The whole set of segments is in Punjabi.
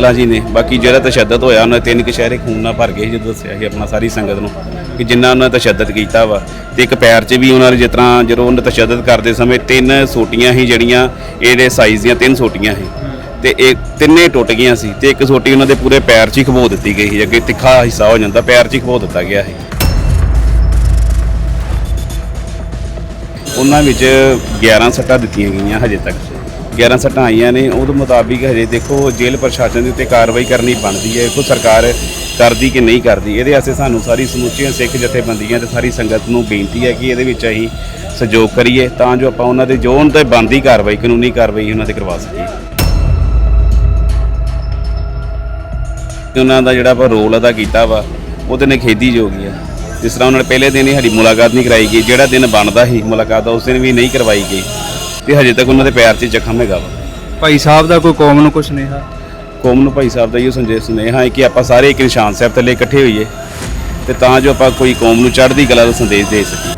ਲਾ ਜੀ ਨੇ। ਬਾਕੀ ਜਿਹੜਾ ਤਸ਼ੱਦਦ ਹੋਇਆ, ਉਹਨਾਂ ਦੇ ਤਿੰਨ ਕਸ਼ਹਿਰੇ ਖੂਨ ਨਾਲ ਭਰ ਗਏ ਜਦੋਂ ਦੱਸਿਆ ਸੀ ਆਪਣਾ ਸਾਰੀ ਸੰਗਤ ਨੂੰ ਕਿ ਜਿੰਨਾ ਉਹਨਾਂ ਨੇ ਤਸ਼ੱਦਦ ਕੀਤਾ ਵਾ। ਤੇ ਇੱਕ ਪੈਰ 'ਚ ਵੀ ਉਹਨਾਂ ਨੇ ਜਿਸ ਤਰ੍ਹਾਂ ਜਦੋਂ ਉਹਨੇ ਤਸ਼ੱਦਦ ਕਰਦੇ ਸਮੇਂ ਤਿੰਨ ਸੋਟੀਆਂ ਹੀ ਜਿਹੜੀਆਂ, ਇਹਦੇ ਸਾਈਜ਼ ਦੀਆਂ ਤਿੰਨ ਸੋਟੀਆਂ ਸੀ। ਤੇ ਇਹ ਤਿੰਨੇ ਟੁੱਟ ਗਈਆਂ ਸੀ ਤੇ ਇੱਕ ਸੋਟੀ ਉਹਨਾਂ ਦੇ ਪੂਰੇ ਪੈਰ 'ਚ ਹੀ ਖਬੋ ਦਿੱਤੀ ਗਈ ਸੀ, ਅੱਗੇ ਤਿੱਖਾ ਹਿੱਸਾ ਹੋ ਜਾਂਦਾ, ਪੈਰ 'ਚ ਹੀ ਖਬੋ ਦਿੱਤਾ ਗਿਆ ਸੀ। ਉਹਨਾਂ ਵਿੱਚ 11 ਸੱਟਾਂ ਦਿੱਤੀਆਂ ਗਈਆਂ ਹਜੇ ਤੱਕ। 11 ਸੱਟਾਂ ਆਈਆਂ ਨੇ। ਉਹਦੇ ਮੁਤਾਬਿਕ ਹਜੇ ਦੇਖੋ, ਜੇਲ੍ਹ ਪ੍ਰਸ਼ਾਸਨ ਦੇ ਉੱਤੇ ਕਾਰਵਾਈ ਕਰਨੀ ਬਣਦੀ ਹੈ। ਦੇਖੋ, ਸਰਕਾਰ ਕਰਦੀ ਕਿ ਨਹੀਂ ਕਰਦੀ। ਇਹਦੇ ਵਾਸਤੇ ਸਾਨੂੰ ਸਾਰੀ ਸਮੁੱਚੀਆਂ ਸਿੱਖ ਜਥੇਬੰਦੀਆਂ ਤੇ ਸਾਰੀ ਸੰਗਤ ਨੂੰ ਬੇਨਤੀ ਹੈ ਕਿ ਇਹਦੇ ਵਿੱਚ ਅਸੀਂ ਸਹਿਯੋਗ ਕਰੀਏ, ਤਾਂ ਜੋ ਆਪਾਂ ਉਹਨਾਂ ਦੇ ਜੋ ਉਹਨਾਂ ਤੇ ਬਣਦੀ ਕਾਰਵਾਈ, ਕਾਨੂੰਨੀ ਕਾਰਵਾਈ ਉਹਨਾਂ ਤੇ ਕਰਵਾ ਸਕੀਏ। ਉਹਨਾਂ ਦਾ ਜਿਹੜਾ ਆਪਾਂ ਰੋਲ ਅਦਾ ਕੀਤਾ ਵਾ ਉਹਦੇ ਨੇ ਖੇਦੀ ਜੋ ਗਈ ਜਿਸ ਤਰ੍ਹਾਂ ਉਹਨਾਂ ਨੇ ਪਹਿਲੇ ਦਿਨ ਹੀ ਸਾਡੀ ਮੁਲਾਕਾਤ ਨਹੀਂ ਕਰਾਈ ਗਈ, ਜਿਹੜਾ ਦਿਨ ਬਣਦਾ ਸੀ ਮੁਲਾਕਾਤ ਉਸ ਦਿਨ ਵੀ ਨਹੀਂ ਕਰਵਾਈ ਗਈ। ਤੇ ਹਜੇ ਤੱਕ ਉਹਨਾਂ ਦੇ ਪੈਰ 'ਚ ਜ਼ਖਮ ਹੈਗਾ ਵਾ। ਭਾਈ ਸਾਹਿਬ ਦਾ ਕੋਈ ਕੌਮ ਨੂੰ ਕੁਛ ਸੁਨੇਹਾ? ਕੌਮ ਨੂੰ ਭਾਈ ਸਾਹਿਬ ਦਾ ਇਹ ਸੰਦੇਸ਼ ਸੁਨੇਹਾ ਹੈ ਕਿ ਆਪਾਂ ਸਾਰੇ ਇੱਕ ਨਿਸ਼ਾਨ ਸਾਹਿਬ ਥੱਲੇ ਇਕੱਠੇ ਹੋਈਏ ਤੇ ਤਾਂ ਜੋ ਆਪਾਂ ਕੋਈ ਕੌਮ ਨੂੰ ਚੜ੍ਹਦੀ ਕਲਾ ਦਾ ਸੰਦੇਸ਼ ਦੇ ਸਕੀਏ।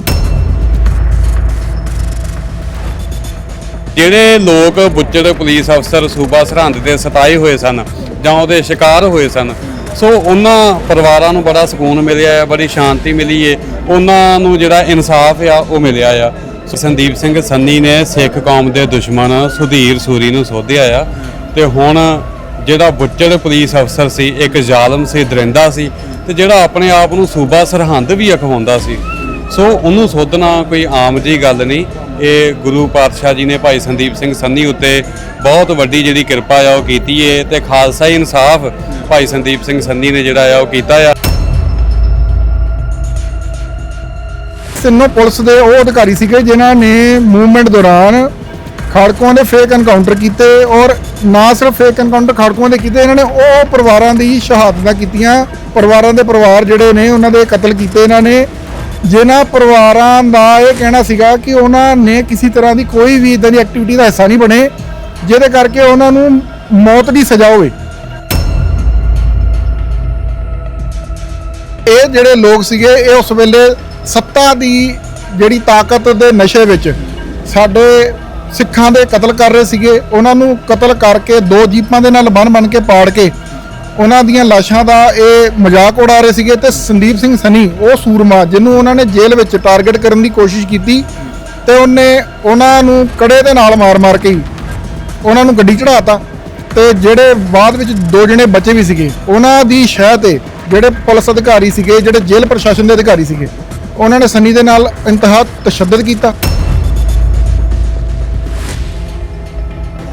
ਜਿਹੜੇ ਲੋਕ ਬੁੱਚੜ ਪੁਲਿਸ ਅਫਸਰ ਸੂਬਾ ਸਰਹੰਦ ਦੇ ਸਤਾਏ ਹੋਏ ਸਨ ਜਾਂ ਉਹਦੇ ਸ਼ਿਕਾਰ ਹੋਏ ਸਨ ਸੋ ਉਹਨਾਂ ਪਰਿਵਾਰਾਂ ਨੂੰ ਬੜਾ ਸਕੂਨ ਮਿਲਿਆ ਹੈ ਬੜੀ ਸ਼ਾਂਤੀ ਮਿਲੀ ਏ। ਉਹਨਾਂ ਨੂੰ ਜਿਹੜਾ ਇਨਸਾਫ ਆ ਉਹ ਮਿਲਿਆ ਆ। ਸੰਦੀਪ ਸਿੰਘ ਸੰਨੀ ਨੇ ਸਿੱਖ ਕੌਮ ਦੇ ਦੁਸ਼ਮਣ ਸੁਧੀਰ ਸੂਰੀ ਨੂੰ ਸੋਧਿਆ ਆ। ਤੇ ਹੁਣ ਜਿਹੜਾ ਬੁੱਚੜ ਪੁਲਿਸ ਅਫਸਰ ਸੀ, ਇੱਕ ਜ਼ਾਲਮ ਸੀ, ਦਰਿੰਦਾ ਸੀ, ਤੇ ਜਿਹੜਾ ਆਪਣੇ ਆਪ ਨੂੰ ਸੂਬਾ ਸਰਹੰਦ ਵੀ ਅਖਵਾਉਂਦਾ ਸੀ। ਸੋ ਉਹਨੂੰ ਸੋਧਣਾ ਕੋਈ ਆਮ ਜੀ ਗੱਲ ਨਹੀਂ। ਇਹ ਗੁਰੂ ਪਾਤਸ਼ਾਹ ਜੀ ਨੇ ਭਾਈ ਸੰਦੀਪ ਸਿੰਘ ਸੰਨੀ ਉੱਤੇ ਬਹੁਤ ਵੱਡੀ ਜਿਹੜੀ ਕਿਰਪਾ ਆ, ਉਹ ਕੀਤੀ ਏ। ਤੇ ਖਾਲਸਾ ਹੀ ਇਨਸਾਫ ਭਾਈ ਸੰਦੀਪ ਸਿੰਘ ਸੰਨੀ ਨੇ ਜਿਹੜਾ ਆ, ਉਹ ਕੀਤਾ ਆ। ਤਿੰਨੋਂ ਪੁਲਿਸ ਦੇ ਉਹ ਅਧਿਕਾਰੀ ਸੀਗੇ ਜਿਨ੍ਹਾਂ ਨੇ ਮੂਵਮੈਂਟ ਦੌਰਾਨ ਖੜਕੂਆਂ ਦੇ ਫੇਕ ਐਨਕਾਊਂਟਰ ਕੀਤੇ ਔਰ ਨਾ ਸਿਰਫ ਫੇਕ ਐਨਕਾਊਂਟਰ ਖੜਕੂਆਂ ਦੇ ਕੀਤੇ, ਇਹਨਾਂ ਨੇ ਉਹ ਪਰਿਵਾਰਾਂ ਦੀ ਸ਼ਹਾਦਤਾਂ ਕੀਤੀਆਂ। ਪਰਿਵਾਰਾਂ ਦੇ ਪਰਿਵਾਰ ਜਿਹੜੇ ਨੇ, ਉਹਨਾਂ ਦੇ ਕਤਲ ਕੀਤੇ ਇਹਨਾਂ ਨੇ। ਜਿਨ੍ਹਾਂ ਪਰਿਵਾਰਾਂ ਦਾ ਇਹ ਕਹਿਣਾ ਸੀਗਾ ਕਿ ਉਹਨਾਂ ਨੇ ਕਿਸੇ ਤਰ੍ਹਾਂ ਦੀ ਕੋਈ ਵੀ ਇਦਾਂ ਦੀ ਐਕਟੀਵਿਟੀ ਦਾ ਹਿੱਸਾ ਨਹੀਂ ਬਣੇ, ਜਿਹਦੇ ਕਰਕੇ ਉਹਨਾਂ ਨੂੰ ਮੌਤ ਦੀ ਸਜ਼ਾ ਹੋਵੇ। ਇਹ ਜਿਹੜੇ ਲੋਕ ਸੀਗੇ, ਇਹ ਉਸ ਵੇਲੇ ਸੱਤਾ ਦੀ ਜਿਹੜੀ ਤਾਕਤ ਦੇ ਨਸ਼ੇ ਵਿੱਚ ਸਾਡੇ ਸਿੱਖਾਂ ਦੇ ਕਤਲ ਕਰ ਰਹੇ ਸੀਗੇ, ਉਹਨਾਂ ਨੂੰ ਕਤਲ ਕਰਕੇ ਦੋ ਜੀਪਾਂ ਦੇ ਨਾਲ ਬਨ ਬਨ ਕੇ ਪਾੜ ਕੇ ਉਹਨਾਂ ਦੀਆਂ ਲਾਸ਼ਾਂ ਦਾ ਇਹ ਮਜ਼ਾਕ ਉਡਾ ਰਹੇ ਸੀਗੇ ਤੇ ਸੰਦੀਪ ਸਿੰਘ ਸਨੀ, ਉਹ ਸੂਰਮਾ ਜਿਹਨੂੰ ਉਹਨਾਂ ਨੇ ਜੇਲ੍ਹ ਵਿੱਚ ਟਾਰਗੇਟ ਕਰਨ ਦੀ ਕੋਸ਼ਿਸ਼ ਕੀਤੀ ਤੇ ਉਹਨੇ ਉਹਨਾਂ ਨੂੰ ਕੜੇ ਦੇ ਨਾਲ ਮਾਰ-ਮਾਰ ਕੇ ਹੀ ਉਹਨਾਂ ਨੂੰ ਗੱਡੀ ਚੜਾਤਾ ਤੇ ਜਿਹੜੇ ਬਾਅਦ ਵਿੱਚ ਦੋ ਜਣੇ ਬੱਚੇ ਵੀ ਸੀਗੇ, ਉਹਨਾਂ ਦੀ ਸ਼ਹਿ ਤੇ ਜਿਹੜੇ ਪੁਲਿਸ ਅਧਿਕਾਰੀ ਸੀਗੇ, ਜਿਹੜੇ ਜੇਲ੍ਹ ਪ੍ਰਸ਼ਾਸਨ ਦੇ ਅਧਿਕਾਰੀ ਸੀਗੇ ਉਹਨਾਂ ਨੇ ਸੰਨੀ ਦੇ ਨਾਲ ਇੰਤਹਾ ਤਸ਼ੱਦਦ ਕੀਤਾ।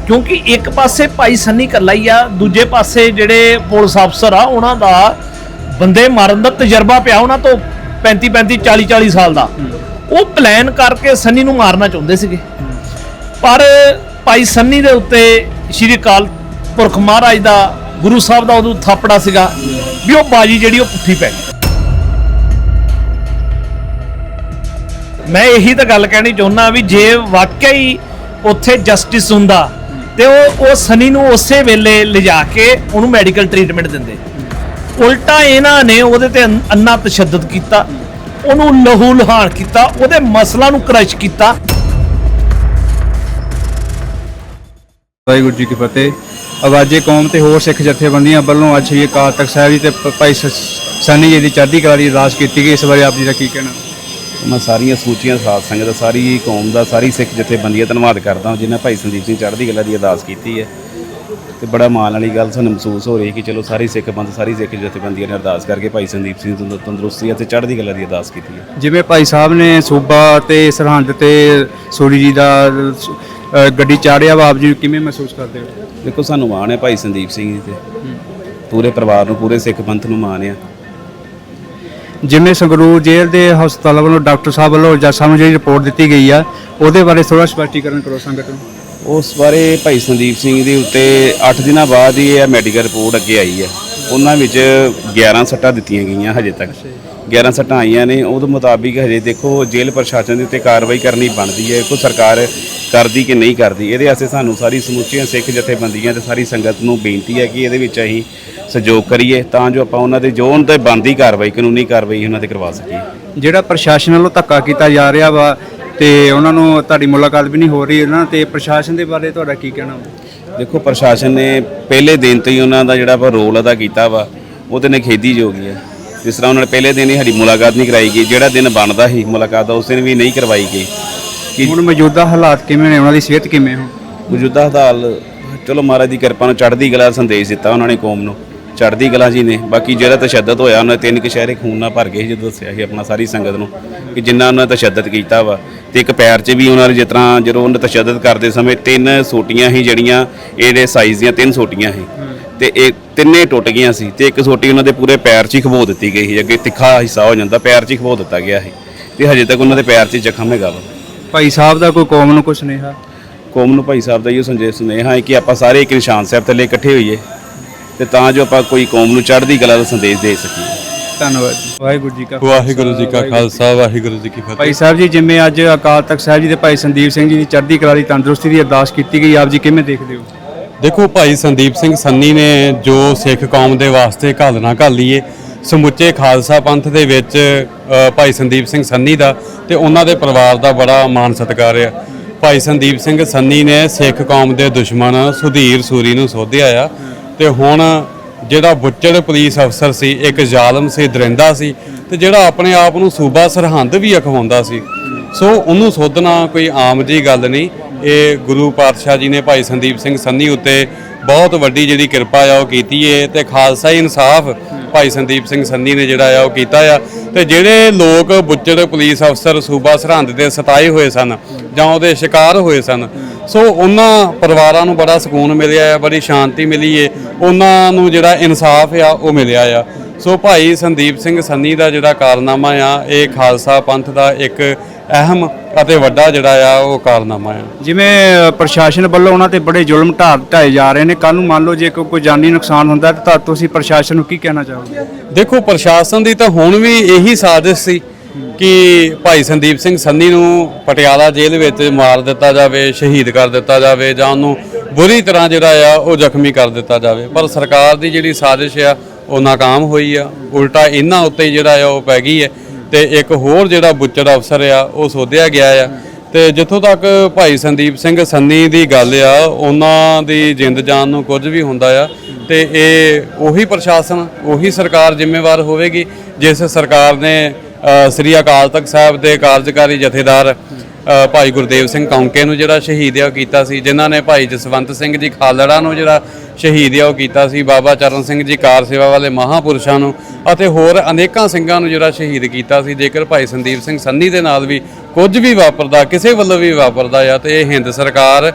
ਕਿਉਂਕਿ ਇੱਕ ਪਾਸੇ ਭਾਈ ਸੰਨੀ ਇਕੱਲਾ ਹੀ ਆ, ਦੂਜੇ ਪਾਸੇ ਜਿਹੜੇ ਪੁਲਿਸ ਅਫਸਰ ਆ, ਉਹਨਾਂ ਦਾ ਬੰਦੇ ਮਾਰਨ ਦਾ ਤਜਰਬਾ ਪਿਆ ਉਹਨਾਂ ਤੋਂ 35 35 40 40 ਸਾਲ ਦਾ। ਉਹ ਪਲਾਨ ਕਰਕੇ ਸੰਨੀ ਨੂੰ ਮਾਰਨਾ ਚਾਹੁੰਦੇ ਸੀਗੇ। ਪਰ ਭਾਈ ਸੰਨੀ ਦੇ ਉੱਤੇ ਸ਼੍ਰੀ ਅਕਾਲ ਪੁਰਖ ਮਹਾਰਾਜ ਦਾ, ਗੁਰੂ ਸਾਹਿਬ ਦਾ ਉਦੋਂ ਥਾਪੜਾ ਸੀਗਾ ਵੀ ਉਹ ਬਾਜੀ ਜਿਹੜੀ ਉਹ ਪੁੱਠੀ ਪੈ ਗਈ। ਮੈਂ ਇਹੀ ਤਾਂ ਗੱਲ ਕਹਿਣੀ ਚਾਹੁੰਦਾ ਵੀ ਜੇ ਵਾਕਿਆ ਹੀ ਉੱਥੇ ਜਸਟਿਸ ਹੁੰਦਾ, ਤੇ ਉਹ ਉਹ ਸਨੀ ਨੂੰ ਉਸੇ ਵੇਲੇ ਲਿਜਾ ਕੇ ਉਹਨੂੰ ਮੈਡੀਕਲ ਟ੍ਰੀਟਮੈਂਟ ਦਿੰਦੇ। ਉਲਟਾ ਇਹਨਾਂ ਨੇ ਉਹਦੇ ਤੇ ਅੰਨਾ ਤਸ਼ੱਦਦ ਕੀਤਾ, ਉਹਨੂੰ ਲਹੂ ਲਹਾਨ ਕੀਤਾ, ਉਹਦੇ ਮਸਲਾ ਨੂੰ ਕ੍ਰਸ਼ ਕੀਤਾ। ਵਾਹਿਗੁਰੂ ਜੀ ਕੀ ਫਤਿਹ। ਆਵਾਜ਼ੇ ਕੌਮ ਤੇ ਹੋਰ ਸਿੱਖ ਜਥੇਬੰਦੀਆਂ ਵੱਲੋਂ ਅੱਜ ਸ਼੍ਰੀ ਅਕਾਲ ਤਖਤ ਸਾਹਿਬ ਜੀ ਤੇ ਭਾਈ ਸਨੀ ਜੀ ਦੀ ਚੜ੍ਹਦੀ ਕਲਾ ਦੀ ਅਰਦਾਸ ਕੀਤੀ ਗਈ। ਇਸ ਬਾਰੇ ਆਪ ਜੀ ਦਾ ਕੀ ਕਹਿਣਾ? ਮੈਂ ਸਾਰੀਆਂ ਸਮੁੱਚੀਆਂ ਸਾਧ ਸੰਗਤ ਸਾਰੀ ਕੌਮ ਦਾ ਸਾਰੀ ਸਿੱਖ ਜਥੇਬੰਦੀਆਂ ਧੰਨਵਾਦ ਕਰਦਾ ਜਿਨ੍ਹਾਂ ਭਾਈ ਸੰਦੀਪ ਸਿੰਘ ਚੜ੍ਹਦੀ ਕਲਾ ਦੀ ਅਰਦਾਸ ਕੀਤੀ ਹੈ। ਤੇ ਬੜਾ ਮਾਣ ਵਾਲੀ ਗੱਲ ਸਾਨੂੰ ਮਹਿਸੂਸ ਹੋ ਰਹੀ ਕਿ ਚਲੋ ਸਾਰੀ ਸਿੱਖ ਬੰਦ ਸਾਰੀ ਸਿੱਖ ਜਥੇਬੰਦੀਆਂ ਨੇ ਅਰਦਾਸ ਕਰਕੇ ਭਾਈ ਸੰਦੀਪ ਸਿੰਘ ਦੀ ਤੰਦਰੁਸਤੀ ਅਤੇ ਚੜ੍ਹਦੀ ਕਲਾ ਦੀ ਅਰਦਾਸ ਕੀਤੀ ਹੈ। ਜਿਵੇਂ ਭਾਈ ਸਾਹਿਬ ਨੇ ਸੂਬਾ ਤੇ ਸਰਹੰਦ ਤੇ ਸੂਰੀ ਜੀ ਦਾ ਗੱਡੀ ਚਾੜਿਆ ਵਾ ਆਪ ਜੀ ਕਿਵੇਂ ਮਹਿਸੂਸ ਕਰਦੇ ਹੋ? ਦੇਖੋ ਸਾਨੂੰ ਮਾਣ ਹੈ ਭਾਈ ਸੰਦੀਪ ਸਿੰਘ ਜੀ ਤੇ। ਪੂਰੇ ਪਰਿਵਾਰ ਨੂੰ ਪੂਰੇ ਸਿੱਖ ਪੰਥ ਨੂੰ ਮਾਣ ਹੈ। ਜਿਵੇਂ ਸੰਗਰੂਰ ਜੇਲ੍ਹ ਦੇ ਹਸਪਤਾਲ ਵੱਲੋਂ ਡਾਕਟਰ ਸਾਹਿਬ ਵੱਲੋਂ ਜੱਜ ਸਾਹਿਬ ਨੂੰ ਜਿਹੜੀ ਰਿਪੋਰਟ ਦਿੱਤੀ ਗਈ ਆ, ਉਹਦੇ ਬਾਰੇ ਥੋੜਾ ਸਪਸ਼ਟੀਕਰਨ ਕਰੋ ਸੰਗਤ ਨੂੰ। ਉਸ ਬਾਰੇ ਭਾਈ ਸੰਦੀਪ ਸਿੰਘ ਦੇ ਉੱਤੇ 8 ਦਿਨਾਂ ਬਾਅਦ ਹੀ ਇਹ ਮੈਡੀਕਲ ਰਿਪੋਰਟ ਅੱਗੇ ਆਈ ਹੈ। ਉਹਨਾਂ ਵਿੱਚ 11 ਸੱਟਾਂ ਦਿੱਤੀਆਂ ਗਈਆਂ ਹਜੇ ਤੱਕ। 11 ਸੱਟਾਂ ਆਈਆਂ ਨੇ, ਉਹਦੇ ਮੁਤਾਬਿਕ ਹਜੇ ਦੇਖੋ ਜੇਲ੍ਹ ਪ੍ਰਸ਼ਾਸਨ ਦੇ ਉੱਤੇ ਕਾਰਵਾਈ ਕਰਨੀ ਬਣਦੀ ਹੈ, ਕੋਈ ਸਰਕਾਰ ਕਰਦੀ ਕਿ ਨਹੀਂ ਕਰਦੀ, ਇਹਦੇ ਵਾਸਤੇ ਸਾਨੂੰ ਸਾਰੀ ਸਮੁੱਚੀਆਂ ਸਿੱਖ ਜਥੇਬੰਦੀਆਂ ਤੇ ਸਾਰੀ ਸੰਗਤ ਨੂੰ ਬੇਨਤੀ ਹੈ ਕਿ ਇਹਦੇ ਵਿੱਚ ਅਸੀਂ ਸਹਿਯੋਗ ਕਰੀਏ, ਤਾਂ ਜੋ ਆਪਾਂ ਉਹਨਾਂ ਦੇ ਜੋ ਉਹਨਾਂ ਤੇ ਬਣਦੀ ਕਾਰਵਾਈ, ਕਾਨੂੰਨੀ ਕਾਰਵਾਈ ਉਹਨਾਂ ਤੇ ਕਰਵਾ ਸਕੀਏ। ਜਿਹੜਾ ਪ੍ਰਸ਼ਾਸਨ ਵੱਲੋਂ ਧੱਕਾ ਕੀਤਾ ਜਾ ਰਿਹਾ ਵਾ ਤੇ ਉਹਨਾਂ ਨੂੰ ਤੁਹਾਡੀ ਮੁਲਾਕਾਤ ਵੀ ਨਹੀਂ ਹੋ ਰਹੀ, ਉਹਨਾਂ ਤੇ ਪ੍ਰਸ਼ਾਸਨ ਦੇ ਬਾਰੇ ਤੁਹਾਡਾ ਕੀ ਕਹਿਣਾ ਵਾ? ਦੇਖੋ ਪ੍ਰਸ਼ਾਸਨ ਨੇ ਪਹਿਲੇ ਦਿਨ ਤੋਂ ਹੀ ਉਹਨਾਂ ਦਾ ਜਿਹੜਾ ਵਾ ਰੋਲ ਅਦਾ ਕੀਤਾ ਵਾ ਉਹ ਤੇ ਨਖੇਦੀ ਜੋ ਗਈ ਹੈ। ਜਿਸ ਤਰ੍ਹਾਂ ਉਹਨਾਂ ਨੇ ਪਹਿਲੇ ਦਿਨ ਹੀ ਸਾਡੀ ਮੁਲਾਕਾਤ ਨਹੀਂ ਕਰਾਈ ਗਈ ਜਿਹੜਾ ਦਿਨ ਬਣਦਾ ਸੀ ਮੁਲਾਕਾਤ ਦਾ ਉਸ ਦਿਨ ਵੀ ਨਹੀਂ ਕਰਵਾਈ ਗਈ। ਕਿ ਹੁਣ ਮੌਜੂਦਾ ਹਾਲਾਤ ਕਿਵੇਂ ਨੇ? ਉਹਨਾਂ ਦੀ ਸਿਹਤ ਕਿਵੇਂ ਹੋ ਮੌਜੂਦਾ ਹਾਲ ਚਲੋ ਮਹਾਰਾਜ ਦੀ ਕਿਰਪਾ ਨਾਲ ਚੜ੍ਹਦੀ ਕਲਾ ਦਾ ਸੰਦੇਸ਼ ਦਿੱਤਾ ਉਹਨਾਂ ਨੇ ਕੌਮ ਨੂੰ। ਚੜ੍ਹਦੀ ਕਲਾ ਜੀ ਨੇ। ਬਾਕੀ ਜਿਹੜਾ ਤਸ਼ੱਦਦ ਹੋਇਆ ਉਹਨਾਂ ਤਿੰਨ ਕਸ਼ਹਿਰੇ ਖੂਨ ਨਾਲ ਭਰ ਗਏ ਸੀ ਜਦੋਂ ਦੱਸਿਆ ਸੀ ਆਪਣਾ ਸਾਰੀ ਸੰਗਤ ਨੂੰ ਕਿ ਜਿੰਨਾ ਉਹਨਾਂ ਤਸ਼ੱਦਦ ਕੀਤਾ ਵਾ ਤੇ ਇੱਕ ਪੈਰ 'ਚ ਵੀ ਉਹਨਾਂ ਨੇ ਜਿਸ ਤਰ੍ਹਾਂ ਜਦੋਂ ਉਹਨੇ ਤਸ਼ੱਦਦ ਕਰਦੇ ਸਮੇਂ ਤਿੰਨ ਸੋਟੀਆਂ ਸੀ ਜਿਹੜੀਆਂ ਇਹਦੇ ਸਾਈਜ਼ ਦੀਆਂ ਤਿੰਨ ਸੋਟੀਆਂ ਸੀ ਤੇ ਇਹ ਤਿੰਨੇ ਟੁੱਟ ਗਈਆਂ ਸੀ ਤੇ ਇੱਕ ਸੋਟੀ ਉਹਨਾਂ ਦੇ ਪੂਰੇ ਪੈਰ 'ਚ ਹੀ ਖਬੋ ਦਿੱਤੀ ਗਈ ਸੀ ਅੱਗੇ ਤਿੱਖਾ ਹਿੱਸਾ ਹੋ ਜਾਂਦਾ ਪੈਰ 'ਚ ਹੀ ਖਬੋ ਦਿੱਤਾ ਗਿਆ ਸੀ ਤੇ ਹਜੇ ਤੱਕ ਉਹਨਾਂ ਦੇ ਪੈਰ 'ਚ ਜ਼ਖਮ ਹੈਗਾ ਵਾ। ਭਾਈ ਸਾਹਿਬ ਦਾ ਕੋਈ ਕੌਮ ਨੂੰ ਕੁਛ ਸੁਨੇਹਾ? ਕੌਮ ਨੂੰ ਭਾਈ ਸਾਹਿਬ ਦਾ ਇਹ ਸੰਦੇਸ਼ ਸੁਨੇਹਾ ਹੈ ਕਿ ਆਪਾਂ ਸਾਰੇ ਇੱਕ ਨਿਸ਼ਾਨ ਸਾਹਿਬ ਥੱਲੇ ਇਕੱਠੇ ਹੋਈਏ। ਤੇ ਤਾਂ ਜੋ ਆਪਾਂ ਕੋਈ ਕੌਮ ਨੂੰ ਚੜ੍ਹਦੀ ਕਲਾ ਦਾ ਸੰਦੇਸ਼ ਦੇ ਸਕੀਏ। ਧੰਨਵਾਦ ਜੀ। ਵਾਹਿਗੁਰੂ ਜੀ ਕਾ ਵਾਹਿਗੁਰੂ ਜੀ ਕਾ ਖਾਲਸਾ ਵਾਹਿਗੁਰੂ ਜੀ ਕੀ ਫਤਿਹ। ਭਾਈ ਸਾਹਿਬ ਜੀ ਜਿਵੇਂ ਅੱਜ ਅਕਾਲ ਤਖਤ ਸਾਹਿਬ ਜੀ ਦੇ ਭਾਈ ਸੰਦੀਪ ਸਿੰਘ ਜੀ ਦੀ ਚੜ੍ਹਦੀ ਕਲਾ ਦੀ ਤੰਦਰੁਸਤੀ ਦੀ ਅਰਦਾਸ ਕੀਤੀ ਗਈ ਆਪ ਜੀ ਕਿਵੇਂ ਦੇਖਦੇ ਹੋ? ਦੇਖੋ ਭਾਈ ਸੰਦੀਪ ਸਿੰਘ ਸੰਨੀ ਨੇ ਜੋ ਸਿੱਖ ਕੌਮ ਦੇ ਵਾਸਤੇ ਘਾਲਣਾ ਘਾਲੀਏ ਸਮੁੱਚੇ ਖਾਲਸਾ ਪੰਥ ਦੇ ਵਿੱਚ ਅ, ਭਾਈ ਸੰਦੀਪ ਸਿੰਘ ਸੰਨੀ ਦਾ ਤੇ ਉਹਨਾਂ ਦੇ ਪਰਿਵਾਰ ਦਾ ਬੜਾ ਮਾਣ ਸਤਿਕਾਰ ਆ। ਭਾਈ ਸੰਦੀਪ ਸਿੰਘ ਸੰਨੀ ਨੇ ਸਿੱਖ ਕੌਮ ਦੇ ਦੁਸ਼ਮਣ ਸੁਧੀਰ ਸੂਰੀ ਨੂੰ ਸੋਧਿਆ ਆ ਤੇ ਹੁਣ ਜਿਹੜਾ ਬੁੱਚੜ ਪੁਲਿਸ ਅਫਸਰ ਸੀ, ਇੱਕ ਜ਼ਾਲਮ ਸੀ, ਦਰਿੰਦਾ ਸੀ, ਤੇ ਜਿਹੜਾ ਆਪਣੇ ਆਪ ਨੂੰ ਸੂਬਾ ਸਰਹੰਦ ਵੀ ਅਖਵਾਉਂਦਾ ਸੀ। ਸੋ ਉਹਨੂੰ ਸੋਧਣਾ ਕੋਈ ਆਮ ਜੀ ਗੱਲ ਨਹੀਂ। ਇਹ ਗੁਰੂ ਪਾਤਸ਼ਾਹ ਜੀ ਨੇ ਭਾਈ ਸੰਦੀਪ ਸਿੰਘ ਸੰਨੀ ਉੱਤੇ ਬਹੁਤ ਵੱਡੀ ਜਿਹੜੀ ਕਿਰਪਾ ਆ, ਉਹ ਕੀਤੀ ਏ। ਤੇ ਖਾਲਸਾ ਇਨਸਾਫ ਭਾਈ ਸੰਦੀਪ ਸਿੰਘ ਸੰਨੀ ਨੇ ਜਿਹੜਾ ਆ, ਉਹ ਕੀਤਾ ਆ। ਤੇ ਜਿਹੜੇ ਲੋਕ ਬੁੱਚੜ ਪੁਲਿਸ ਅਫਸਰ ਸੂਬਾ ਸਰਹੰਦ ਦੇ ਸਤਾਏ ਹੋਏ ਸਨ ਜਾਂ ਉਹਦੇ ਸ਼ਿਕਾਰ ਹੋਏ ਸਨ ਸੋ ਉਹਨਾਂ ਪਰਿਵਾਰਾਂ ਨੂੰ ਬੜਾ ਸਕੂਨ ਮਿਲਿਆ ਆ ਬੜੀ ਸ਼ਾਂਤੀ ਮਿਲੀ ਏ। ਉਹਨਾਂ ਨੂੰ ਜਿਹੜਾ ਇਨਸਾਫ ਆ ਉਹ ਮਿਲਿਆ ਆ। ਸੋ ਭਾਈ ਸੰਦੀਪ ਸਿੰਘ ਸੰਨੀ ਦਾ ਜਿਹੜਾ ਕਾਰਨਾਮਾ ਆ ਇਹ ਖਾਲਸਾ ਪੰਥ ਦਾ ਇੱਕ ਅਹਿਮ ਅਤੇ ਵੱਡਾ ਜਿਹੜਾ ਆ ਉਹ ਕਾਰਨਾਮਾ ਆ। ਜਿਵੇਂ ਪ੍ਰਸ਼ਾਸਨ ਵੱਲੋਂ ਉਹਨਾਂ ਤੇ ਬੜੇ ਜ਼ੁਲਮ ਢਾਹ ਢਾਏ ਜਾ ਰਹੇ ਨੇ। ਕੱਲ ਨੂੰ ਮੰਨ ਲਓ ਜੇ ਕੋਈ ਕੋਈ ਜਾਨੀ ਨੁਕਸਾਨ ਹੁੰਦਾ ਤਾਂ ਤੁਸੀਂ ਪ੍ਰਸ਼ਾਸਨ ਨੂੰ ਕੀ ਕਹਿਣਾ ਚਾਹੋਗੇ? ਦੇਖੋ ਪ੍ਰਸ਼ਾਸਨ ਦੀ ਤਾਂ ਹੁਣ ਵੀ ਇਹੀ ਸਾਜ਼ਿਸ਼ ਸੀ ਕਿ ਭਾਈ ਸੰਦੀਪ ਸਿੰਘ ਸੰਨੀ ਨੂੰ ਪਟਿਆਲਾ ਜੇਲ੍ਹ ਵਿੱਚ ਮਾਰ ਦਿੱਤਾ ਜਾਵੇ, ਸ਼ਹੀਦ ਕਰ ਦਿੱਤਾ ਜਾਵੇ ਜਾਂ ਉਹਨੂੰ ਬੁਰੀ ਤਰ੍ਹਾਂ ਜਿਹੜਾ ਆ, ਉਹ ਜ਼ਖਮੀ ਕਰ ਦਿੱਤਾ ਜਾਵੇ। ਪਰ ਸਰਕਾਰ ਦੀ ਜਿਹੜੀ ਸਾਜ਼ਿਸ਼ ਆ, ਉਹ ਨਾਕਾਮ ਹੋਈ ਆ। ਉਲਟਾ ਇਹਨਾਂ ਉੱਤੇ ਜਿਹੜਾ ਆ, ਉਹ ਪੈ ਗਈ ਹੈ ਤੇ ਇੱਕ ਹੋਰ ਜਿਹੜਾ ਬੁੱਚੜ ਅਫਸਰ ਆ, ਉਹ ਸੋਧਿਆ ਗਿਆ ਆ। ਤੇ ਜਿੱਥੋਂ ਤੱਕ ਭਾਈ ਸੰਦੀਪ ਸਿੰਘ ਸੰਨੀ ਦੀ ਗੱਲ ਆ, ਉਹਨਾਂ ਦੀ ਜਿੰਦ ਜਾਨ ਨੂੰ ਕੁਝ ਵੀ ਹੁੰਦਾ ਆ, ਤੇ ਇਹ ਉਹੀ ਪ੍ਰਸ਼ਾਸਨ, ਉਹੀ ਸਰਕਾਰ ਜ਼ਿੰਮੇਵਾਰ ਹੋਵੇਗੀ, ਜਿਸ ਸਰਕਾਰ ਨੇ ਸ੍ਰੀ ਅਕਾਲ ਤਖਤ ਸਾਹਿਬ ਦੇ ਕਾਰਜਕਾਰੀ ਜਥੇਦਾਰ ਭਾਈ ਗੁਰਦੇਵ ਸਿੰਘ ਕੌਂਕੇ ਨੂੰ ਜਿਹੜਾ ਸ਼ਹੀਦ ਆ ਉਹ ਕੀਤਾ ਸੀ, ਜਿਨ੍ਹਾਂ ਨੇ ਭਾਈ ਜਸਵੰਤ ਸਿੰਘ ਜੀ ਖਾਲੜਾ ਨੂੰ ਜਿਹੜਾ ਸ਼ਹੀਦ ਆ ਉਹ ਕੀਤਾ ਸੀ, ਬਾਬਾ ਚਰਨ ਸਿੰਘ ਜੀ ਕਾਰ ਸੇਵਾ ਵਾਲੇ ਮਹਾਪੁਰਸ਼ਾਂ ਨੂੰ ਅਤੇ ਹੋਰ ਅਨੇਕਾਂ ਸਿੰਘਾਂ ਨੂੰ ਜਿਹੜਾ ਸ਼ਹੀਦ ਕੀਤਾ ਸੀ, ਜੇਕਰ ਭਾਈ ਸੰਦੀਪ ਸਿੰਘ ਸੰਨੀ ਦੇ ਨਾਲ ਵੀ ਕੁਝ ਵੀ ਵਾਪਰਦਾ, ਕਿਸੇ ਵੱਲੋਂ ਵੀ ਵਾਪਰਦਾ ਆ, ਤੇ ਇਹ ਹਿੰਦ ਸਰਕਾਰ